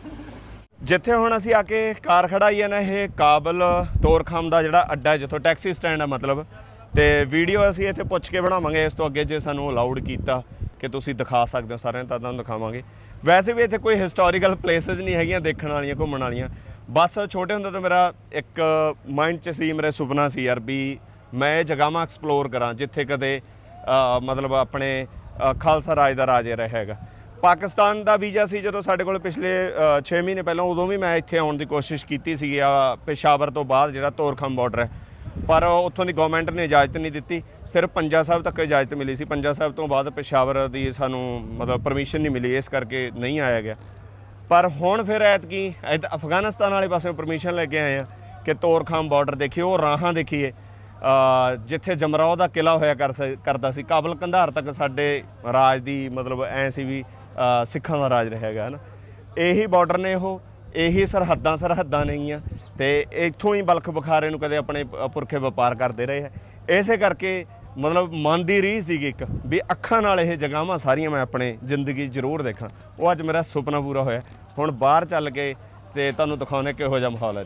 ਜਿੱਥੇ ਹੁਣ ਅਸੀਂ ਆ ਕੇ ਕਾਰ ਖੜਾਈ ਹੈ ਨਾ, ਇਹ ਕਾਬਲ ਤੋਰਖਾਮ ਦਾ ਜਿਹੜਾ ਅੱਡਾ ਹੈ, ਜਿੱਥੋਂ ਟੈਕਸੀ ਸਟੈਂਡ ਹੈ ਮਤਲਬ, ਤੇ ਵੀਡੀਓ ਅਸੀਂ ਇੱਥੇ ਪੁੱਛ ਕੇ ਬਣਾਵਾਂਗੇ, ਇਸ ਤੋਂ ਅੱਗੇ ਜੇ ਸਾਨੂੰ ਅਲਾਉਡ ਕੀਤਾ ਕਿ ਤੁਸੀਂ ਦਿਖਾ ਸਕਦੇ ਹੋ, ਸਾਰਿਆਂ ਨੂੰ ਤਾਂ ਤੁਹਾਨੂੰ ਦਿਖਾਵਾਂਗੇ। ਵੈਸੇ ਵੀ ਇੱਥੇ ਕੋਈ ਹਿਸਟੋਰੀਕਲ ਪਲੇਸਸ ਨਹੀਂ ਹੈਗੀਆਂ ਦੇਖਣ ਵਾਲੀਆਂ, ਘੁੰਮਣ ਵਾਲੀਆਂ। ਬਸ ਛੋਟੇ ਹੁੰਦੇ ਤੋਂ ਮੇਰਾ ਇੱਕ ਮਾਈਂਡ 'ਚ ਸੀ, ਮੇਰਾ ਸੁਪਨਾ ਸੀ ਯਾਰ ਵੀ ਮੈਂ ਇਹ ਜਗ੍ਹਾਵਾਂ ਐਕਸਪਲੋਰ ਕਰਾਂ, ਜਿੱਥੇ ਕਦੇ ਮਤਲਬ ਆਪਣੇ ਖਾਲਸਾ ਰਾਜ ਦਾ ਰਾਜ ਰਿਹਾ ਹੈਗਾ। ਪਾਕਿਸਤਾਨ ਦਾ ਵੀਜ਼ਾ ਸੀ ਜਦੋਂ ਸਾਡੇ ਕੋਲ ਪਿਛਲੇ 6 ਮਹੀਨੇ ਪਹਿਲਾਂ, ਉਦੋਂ ਵੀ ਮੈਂ ਇੱਥੇ ਆਉਣ ਦੀ ਕੋਸ਼ਿਸ਼ ਕੀਤੀ ਸੀ ਆ ਪੇਸ਼ਾਵਰ ਤੋਂ ਬਾਅਦ, ਜਿਹੜਾ ਤੋਰਖਮ ਬਾਰਡਰ ਹੈ। ਪਰ ਉੱਥੋਂ ਦੀ ਗਵਰਨਮੈਂਟ ਨੇ ਇਜਾਜ਼ਤ ਨਹੀਂ ਦਿੱਤੀ। ਸਿਰਫ ਪੰਜਾ ਸਾਹਿਬ ਤੱਕ ਇਜਾਜ਼ਤ ਮਿਲੀ ਸੀ। ਪੰਜਾ ਸਾਹਿਬ ਤੋਂ ਬਾਅਦ ਪੇਸ਼ਾਵਰ ਦੀ ਸਾਨੂੰ ਮਤਲਬ ਪਰਮਿਸ਼ਨ ਨਹੀਂ ਮਿਲੀ, ਇਸ ਕਰਕੇ ਨਹੀਂ ਆਇਆ ਗਿਆ। ਪਰ ਹੁਣ ਫਿਰ ਐਤਕੀ, ਐਤ, ਅਫਗਾਨਿਸਤਾਨ ਵਾਲੇ ਪਾਸੇ ਪਰਮਿਸ਼ਨ ਲੈ ਕੇ ਆਏ ਆ ਕਿ ਤੋਰਖਾਮ ਬਾਰਡਰ ਦੇਖੀਏ, ਉਹ ਰਾਹਾਂ ਦੇਖੀਏ। ਜਿੱਥੇ ਜਮਰਾਓ ਦਾ ਕਿਲਾ ਹੋਇਆ ਕਰ ਸ- ਕਰਦਾ ਸੀ। ਕਾਬਲ ਕੰਧਾਰ ਤੱਕ ਸਾਡੇ ਰਾਜ ਦੀ ਮਤਲਬ ਐ ਸੀ ਵੀ ਸਿੱਖਾਂ ਦਾ ਰਾਜ ਰਿਹਾ ਹੈਗਾ ਨਾ ਇਹੀ ਬਾਰਡਰ ਨੇ ਉਹ, ਇਹੀ ਸਰਹੱਦਾਂ ਸਰਹੱਦਾਂ ਨੇਗੀਆਂ ਤੇ ਇੱਥੋਂ ਹੀ ਬਲਖ ਬੁਖਾਰੇ ਨੂੰ ਕਦੇ ਆਪਣੇ ਪੁਰਖੇ ਵਪਾਰ ਕਰਦੇ ਰਹੇ ਹੈ। ਇਸੇ ਕਰਕੇ ਮਤਲਬ ਮਨ ਦੀ ਰੀ ਸੀਗੀ ਇੱਕ, ਵੀ ਅੱਖਾਂ ਨਾਲ ਇਹ ਜਗਾਵਾਂ ਸਾਰੀਆਂ ਮੈਂ ਆਪਣੇ ਜ਼ਿੰਦਗੀ ਜ਼ਰੂਰ ਦੇਖਾਂ। ਉਹ ਅੱਜ ਮੇਰਾ ਸੁਪਨਾ ਪੂਰਾ ਹੋਇਆ। ਹੁਣ ਬਾਹਰ ਚੱਲ ਕੇ ਤੇ ਤੁਹਾਨੂੰ ਦਿਖਾਉਣੇ ਕਿਹੋ ਜਿਹਾ ਮਾਹੌਲ ਹੈ।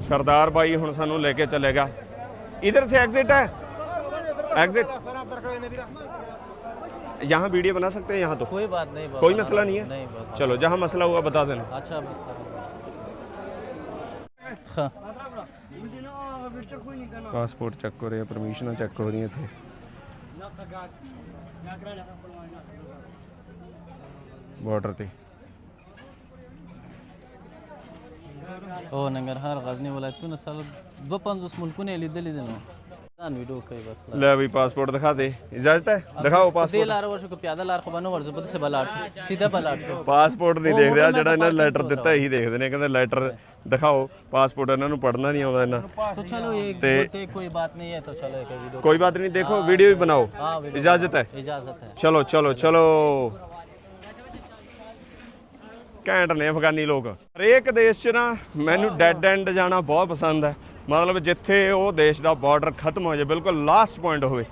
ਸਰਦਾਰ ਬਾਈ ਹੁਣ ਸਾਨੂੰ ਲੈ ਕੇ ਚੱਲੇਗਾ। इधर से एग्जिट है। एग्जिट यहाँ वीडियो बना सकते हैं यहाँ तो। कोई बात नहीं कोई अच्छा मसला नहीं है। नहीं चलो अच्छा जहाँ मसला हुआ बता देना। अच्छा पासपोर्ट चेक हो। रहे हैं परमिशन चेक हो रही है थे बॉर्डर थे। او ننګرهار غزنی ولایتونه سره دو پنځوس ملکونه لیدلې دي نو ځان ویډیو کوي بس لا وی پاسپورت دکھا دے اجازت ہے دکھاؤ پاسپورت دل لار ورشو کو پیاده لار خو بنو ورزو پته سے بلاټ شو سیدا بلاټ شو پاسپورਟ ਨਹੀਂ ਦੇਖਦੇ ਆ ਜਿਹੜਾ ਇਹਨਾਂ ਲੈਟਰ ਦਿੱਤਾ ਇਹੀ ਦੇਖਦੇ ਨੇ ਕਹਿੰਦੇ ਲੈਟਰ ਦਿਖਾਓ ਪਾਸਪੋਰਟ ਇਹਨਾਂ ਨੂੰ ਪੜਨਾ ਨਹੀਂ ਆਉਂਦਾ ਇਹਨਾਂ तो चलो ये बोलते कोई बात नहीं है तो चलो एक वीडियो ਕੋਈ ਬਾਤ ਨਹੀਂ ਦੇਖੋ ਵੀਡੀਓ ਵੀ ਬਣਾਓ हाँ, वीडियो। इजाजत है ਇਜਾਜ਼ਤ ਹੈ ਚਲੋ ਚਲੋ ਚਲੋ ਘੈਂਟ ਨੇ ਅਫਗਾਨੀ ਲੋਕ। ਹਰੇਕ ਦੇਸ਼ 'ਚ ਨਾ ਮੈਨੂੰ ਡੈਡ ਐਂਡ ਜਾਣਾ ਬਹੁਤ ਪਸੰਦ ਹੈ। ਮਤਲਬ ਜਿੱਥੇ ਉਹ ਦੇਸ਼ ਦਾ ਬਾਰਡਰ ਖਤਮ ਹੋ ਜਾਏ ਬਿਲਕੁਲ ਲਾਸਟ ਪੁਆਇੰਟ ਹੋਵੇ।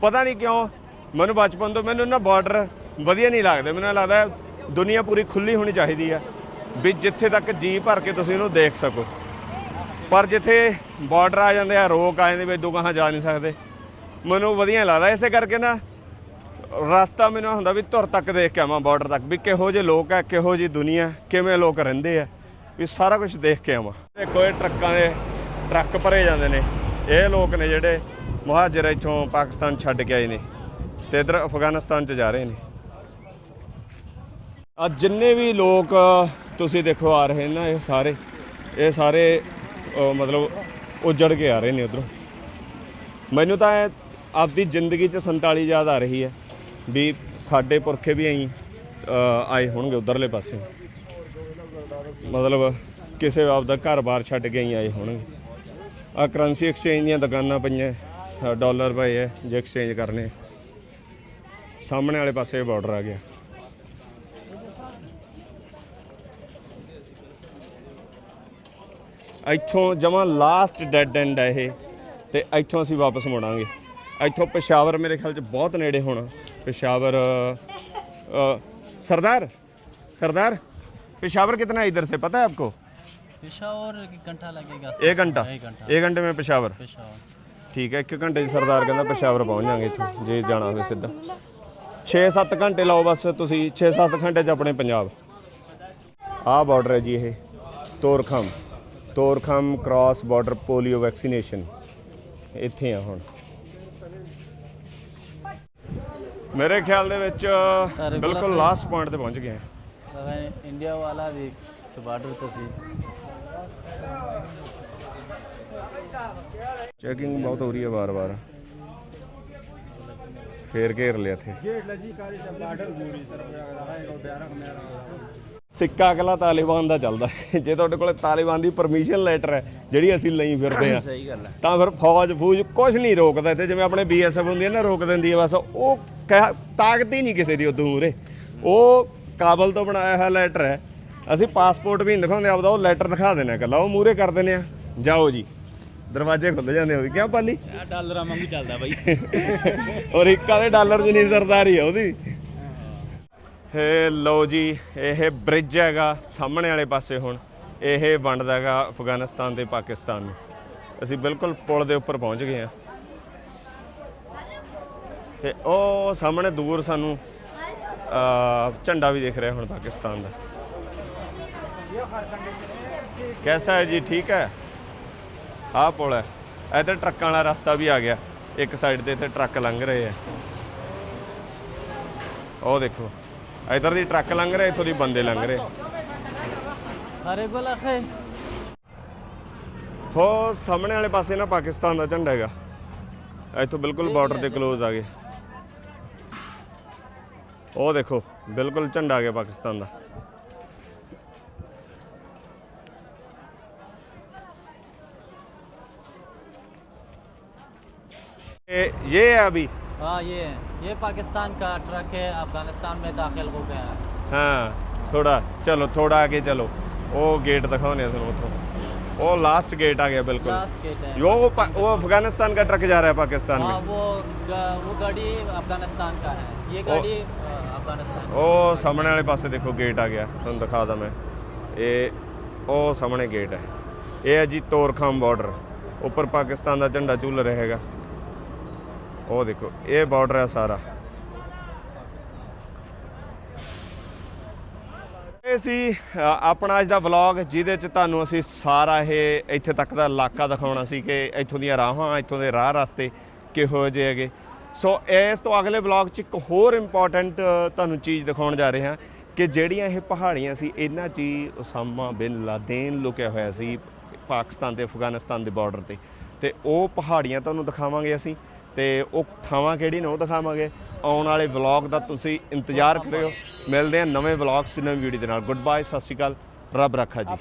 ਪਤਾ ਨਹੀਂ ਕਿਉਂ ਮੈਨੂੰ ਬਚਪਨ ਤੋਂ ਮੈਨੂੰ ਨਾ ਬਾਰਡਰ ਵਧੀਆ ਨਹੀਂ ਲੱਗਦੇ। ਮੈਨੂੰ ਲੱਗਦਾ ਦੁਨੀਆ ਪੂਰੀ ਖੁੱਲੀ ਹੋਣੀ ਚਾਹੀਦੀ ਹੈ ਵੀ ਜਿੱਥੇ ਤੱਕ ਜੀ ਭਰ ਕੇ ਤੁਸੀਂ ਇਹਨੂੰ ਦੇਖ ਸਕੋ। ਪਰ ਜਿੱਥੇ ਬਾਰਡਰ ਆ ਜਾਂਦੇ ਆ ਰੋਕ ਆ ਜਾਂਦੀ ਵੀ ਕਹਾਂ ਜਾ ਨਹੀਂ ਸਕਦੇ। ਮੈਨੂੰ ਵਧੀਆ ਲੱਗਦਾ। ਇਸੇ ਕਰਕੇ ਨਾ ਰਸਤਾ ਮੈਨੂੰ ਹੁੰਦਾ ਵੀ ਧੁਰ ਤੱਕ ਦੇਖ ਕੇ ਆਵਾਂ ਬਾਰਡਰ ਤੱਕ, ਵੀ ਕਿਹੋ ਜਿਹੇ ਲੋਕ ਆ, ਕਿਹੋ ਜਿਹੀ ਦੁਨੀਆ ਕਿਵੇਂ ਲੋਕ ਰਹਿੰਦੇ ਆ, ਵੀ ਸਾਰਾ ਕੁਝ ਦੇਖ ਕੇ ਆਵਾਂ। ਦੇਖੋ ਇਹ ਟਰੱਕਾਂ ਦੇ ਟਰੱਕ ਭਰੇ ਜਾਂਦੇ ਨੇ। ਇਹ ਲੋਕ ਨੇ ਜਿਹੜੇ ਮੁਹਾਜਰ ਇੱਥੋਂ ਪਾਕਿਸਤਾਨ ਛੱਡ ਕੇ ਆਏ ਨੇ ਤੇ ਇਧਰ ਅਫਗਾਨਿਸਤਾਨ ਚ ਜਾ ਰਹੇ ਨੇ। ਆ ਜਿੰਨੇ ਵੀ ਲੋਕ ਤੁਸੀਂ ਦੇਖੋ ਆ ਰਹੇ ਨੇ ਨਾ, ਇਹ ਸਾਰੇ ਇਹ ਸਾਰੇ ਮਤਲਬ ਉਜੜ ਕੇ ਆ ਰਹੇ ਨੇ ਉਧਰੋਂ। ਮੈਨੂੰ ਤਾਂ ਇਹ ਆਪਦੀ ਜ਼ਿੰਦਗੀ 'ਚ 47 ਯਾਦ ਆ ਰਹੀ ਹੈ। ਵੀ ਸਾਡੇ ਪੁਰਖੇ ਵੀ ਐਂ ਆਏ ਹੋਣਗੇ ਉਧਰਲੇ ਪਾਸੇ। ਮਤਲਬ ਕਿਸੇ ਆਪਦਾ ਘਰ-ਬਾਰ ਛੱਡ ਕੇ ਹੀ ਆਏ ਹੋਣਗੇ। ਆ ਕਰੰਸੀ ਐਕਸਚੇਂਜ ਦੀਆਂ ਦੁਕਾਨਾਂ ਪਈਆਂ ਡਾਲਰ ਪਏ ਹੈ ਜੇ ਐਕਸਚੇਂਜ ਕਰਨੇ। ਸਾਹਮਣੇ ਵਾਲੇ ਪਾਸੇ ਬਾਰਡਰ ਆ ਗਿਆ। ਇੱਥੋਂ ਜਮਾਂ ਲਾਸਟ ਡੈਡ ਐਂਡ ਹੈ ਇਹ, ਤੇ ਇੱਥੋਂ ਅਸੀਂ ਵਾਪਸ ਮੁੜਾਂਗੇ। ਇੱਥੋਂ ਪਸ਼ਾਵਰ ਮੇਰੇ ਖਿਆਲ ਚ ਬਹੁਤ ਨੇੜੇ ਹੋਣਾ। ਪਸ਼ਾਵਰ ਅ, सरदार सरदार पेशावर कितना है इधर से पता है आपको पेशावर एक घंटा लगेगा एक घंटा एक घंटा एक घंटे में पेशावर पेशावर ਠੀਕ ਹੈ 1 ਘੰਟੇ 'ਚ ਸਰਦਾਰ ਕਹਿੰਦਾ ਪਸ਼ਾਵਰ ਪਹੁੰਚ ਜਾਾਂਗੇ ਇੱਥੋਂ ਜੇ ਜਾਣਾ ਹੋਵੇ ਸਿੱਧਾ 6-7 ਘੰਟੇ ਲਾਓ ਬਸ ਤੁਸੀਂ 6-7 ਘੰਟੇ 'ਚ ਆਪਣੇ ਪੰਜਾਬ ਆਹ ਬਾਰਡਰ ਹੈ ਜੀ ਇਹ Torkham Torkham cross border polio vaccination ਇੱਥੇ ਆ ਹੁਣ ਮੇਰੇ ਖਿਆਲ ਦੇ ਵਿੱਚ ਬਿਲਕੁਲ ਲਾਸਟ ਪੁਆਇੰਟ ਤੇ ਪਹੁੰਚ ਗਏ ਹਾਂ ਇੰਡੀਆ ਵਾਲਾ ਵੀ ਬਾਰਡਰ ਤੇ ਸੀ। ਚੈਕਿੰਗ ਬਹੁਤ ਹੋ ਰਹੀ ਹੈ ਵਾਰ-ਵਾਰ। ਫੇਰ ਘੇਰ ਲਿਆ ਥੇ ਗੇਟ ਲਜੀ ਕਾਰੀ ਬਾਰਡਰ ਗੋਰੀ ਸਰ ਹੋਇਆ ਰਹਾ ਹੈ ਉਹ ਬਿਆਰਕ ਮੇਰਾ ਸਿੱਕਾ ਅਗਲਾ ਤਾਲਿਬਾਨ ਦਾ ਚੱਲਦਾ ਹੈ। ਜੇ ਤੁਹਾਡੇ ਕੋਲੇ ਤਾਲਿਬਾਨ ਦੀ ਪਰਮਿਸ਼ਨ ਲੈਟਰ ਹੈ ਜਿਹੜੀ ਅਸੀਂ ਲਈ ਫਿਰਦੇ ਆ ਸਹੀ ਗੱਲ ਹੈ। ਤਾਂ ਫਿਰ ਫੌਜ ਫੂਜ ਕੁਝ ਨਹੀਂ ਰੋਕਦਾ ਇੱਥੇ। ਜਿਵੇਂ ਆਪਣੇ ਬੀਐਸਐਫ ਹੁੰਦੀ ਹੈ ਨਾ ਰੋਕ ਦਿੰਦੀ ਹੈ ਬਸ। ਉਹ ਕਹਿ- ਤਾਕਤ ਹੀ ਨਹੀਂ ਕਿਸੇ ਦੀ ਉਦੋਂ ਮੂਰੇ ਉਹ ਕਾਬਲ ਤੋਂ ਬਣਾਇਆ ਹੋਇਆ ਲੈਟਰ ਹੈ। ਅਸੀਂ ਪਾਸਪੋਰਟ ਵੀ ਨਹੀਂ ਦਿਖਾਉਂਦੇ ਆਪਦਾ ਉਹ ਲੈਟਰ ਦਿਖਾ ਦੇਣਾ ਇਕੱਲਾ। ਉਹ ਮੂਰੇ ਕਰ ਦਿੰਦੇ ਆ ਜਾਓ ਜੀ। ਦਰਵਾਜ਼ੇ ਖੁੱਲ ਜਾਂਦੇ ਉਹਦੇ। ਕਿਉਂ ਪਾਲੀ? ਡਾਲਰਾਂ ਵਾਂਗੂ ਚੱਲਦਾ ਬਾਈ। ਔਰ ਇੱਕਾ ਦੇ ਡਾਲਰ ਦੀ ਨਹੀਂ ਸਰਦਾਰੀ ਆ ਉਹਦੀ। ਇਹ ਲਓ ਜੀ, ਇਹ ਬ੍ਰਿਜ ਹੈਗਾ ਸਾਹਮਣੇ ਵਾਲੇ ਪਾਸੇ ਹੁਣ। ਇਹ ਵੰਡਦਾ ਹੈਗਾ ਅਫਗਾਨਿਸਤਾਨ ਤੇ ਪਾਕਿਸਤਾਨ ਨੂੰ। ਅਸੀਂ ਬਿਲਕੁਲ ਪੁਲ ਦੇ ਉੱਪਰ ਪਹੁੰਚ ਗਏ ਆ ਤੇ ਉਹ ਸਾਹਮਣੇ ਦੂਰ ਸਾਨੂੰ ਝੰਡਾ ਵੀ ਦਿਖ ਰਿਹਾ ਹੁਣ ਪਾਕਿਸਤਾਨ ਦਾ। ਕੈਸਾ ਹੈ ਜੀ? ਠੀਕ ਹੈ? ਆਹ ਪੁਲ ਹੈ। ਇੱਧਰ ਟਰੱਕਾਂ ਵਾਲਾ ਰਸਤਾ ਵੀ ਆ ਗਿਆ। ਇੱਕ ਸਾਈਡ ਤੇ ਇੱਥੇ ਟਰੱਕ ਲੰਘ ਰਹੇ ਆ। ਉਹ ਦੇਖੋ। ਇਧਰ ਦੀ ਟਰੱਕ ਲੰਘ ਰਿਹਾ ਇੱਥੋਂ ਦੀ ਬੰਦੇ ਲੰਘ ਰਹੇ। ਹਰੇ ਕੋਲ ਆਖੇ। ਹੋ ਸਾਹਮਣੇ ਵਾਲੇ ਪਾਸੇ ਨਾ ਪਾਕਿਸਤਾਨ ਦਾ ਝੰਡਾ ਹੈਗਾ। ਇੱਥੋਂ ਬਿਲਕੁਲ ਬਾਰਡਰ ਤੇ ਕਲੋਜ ਆ ਗਏ। ਉਹ ਦੇਖੋ ਬਿਲਕੁਲ ਝੰਡਾ ਆ ਗਿਆ ਪਾਕਿਸਤਾਨ ਦਾ। ये ये है अभी हाँ ये ये पाकिस्तान का ट्रक है अफगानिस्तान में दाखिल हो गया है ਹਾਂ ਥੋੜਾ ਚਲੋ ਥੋੜਾ ਅੱਗੇ ਚਲੋ ਉਹ ਗੇਟ ਦਿਖਾਉਨੇ ਆ ਤੁਹਾਨੂੰ ਉੱਥੋਂ ਉਹ ਲਾਸਟ ਗੇਟ आ गया बिल्कुल लास्ट गेट है यो वो पा- वो अफगानिस्तान का ट्रक जा रहा है पाकिस्तान हाँ में वो ग- वो गाड़ी अफगानिस्तान का है ये गाड़ी अ, अफगानिस्तान ਉਹ ਸਾਹਮਣੇ ਵਾਲੇ ਪਾਸੇ ਦੇਖੋ ਗੇਟ ਆ ਗਿਆ ਤੁਹਾਨੂੰ ਦਿਖਾਦਾ ਮੈਂ ਇਹ ਉਹ ਸਾਹਮਣੇ ਗੇਟ ਹੈ ਇਹ ਹੈ ਜੀ ਤੋਰਖਾਮ ਬਾਰਡਰ ਉੱਪਰ ਪਾਕਿਸਤਾਨ ਦਾ ਝੰਡਾ ਝੂਲ ਰਿਹਾ ਹੈਗਾ ਉਹ ਦੇਖੋ, ਇਹ ਬਾਰਡਰ ਹੈ ਸਾਰਾ। ਇਹ ਸੀ ਆਪਣਾ ਅੱਜ ਦਾ ਵਲੌਗ ਜਿਹਦੇ ਚ ਤੁਹਾਨੂੰ ਅਸੀਂ ਸਾਰਾ ਇਹ ਇੱਥੇ ਤੱਕ ਦਾ ਇਲਾਕਾ ਦਿਖਾਉਣਾ ਸੀ ਕਿ ਇੱਥੋਂ ਦੀਆਂ ਰਾਹਾਂ, ਇੱਥੋਂ ਦੇ ਰਾਹ ਰਸਤੇ ਕਿਹੋ ਜਿਹੇ ਹੈਗੇ। ਸੋ ਇਸ ਤੋਂ ਅਗਲੇ ਵਲੌਗ 'ਚ ਇੱਕ ਹੋਰ ਇੰਪੋਰਟੈਂਟ ਤੁਹਾਨੂੰ ਚੀਜ਼ ਦਿਖਾਉਣ ਜਾ ਰਹੇ ਹਾਂ ਕਿ ਜਿਹੜੀਆਂ ਇਹ ਪਹਾੜੀਆਂ ਸੀ, ਇਹਨਾਂ 'ਚ ਹੀ ਉਸਾਮਾ ਬਿਨ ਲਾਦੇਨ ਲੁਕਿਆ ਹੋਇਆ ਸੀ ਪਾਕਿਸਤਾਨ ਤੇ ਅਫਗਾਨਿਸਤਾਨ ਦੇ ਬਾਰਡਰ ਤੇ। ਤੇ ਉਹ ਪਹਾੜੀਆਂ ਤੁਹਾਨੂੰ ਦਿਖਾਵਾਂਗੇ ਅਸੀਂ। ਤੇ ਉਹ ਥਾਵਾਂ ਕਿਹੜੀ ਨੇ ਉਹ ਦਿਖਾਵਾਂਗੇ। ਆਉਣ ਵਾਲੇ ਵਲੌਗ ਦਾ ਤੁਸੀਂ ਇੰਤਜ਼ਾਰ ਕਰਿਓ। ਮਿਲਦੇ ਹਾਂ ਨਵੇਂ ਵਲੌਗ 'ਚ ਨਵੀਂ ਵੀਡੀਓ ਦੇ ਨਾਲ। ਗੁੱਡ ਬਾਏ ਸਤਿ ਸ਼੍ਰੀ ਅਕਾਲ। ਰੱਬ ਰੱਖਾ ਜੀ।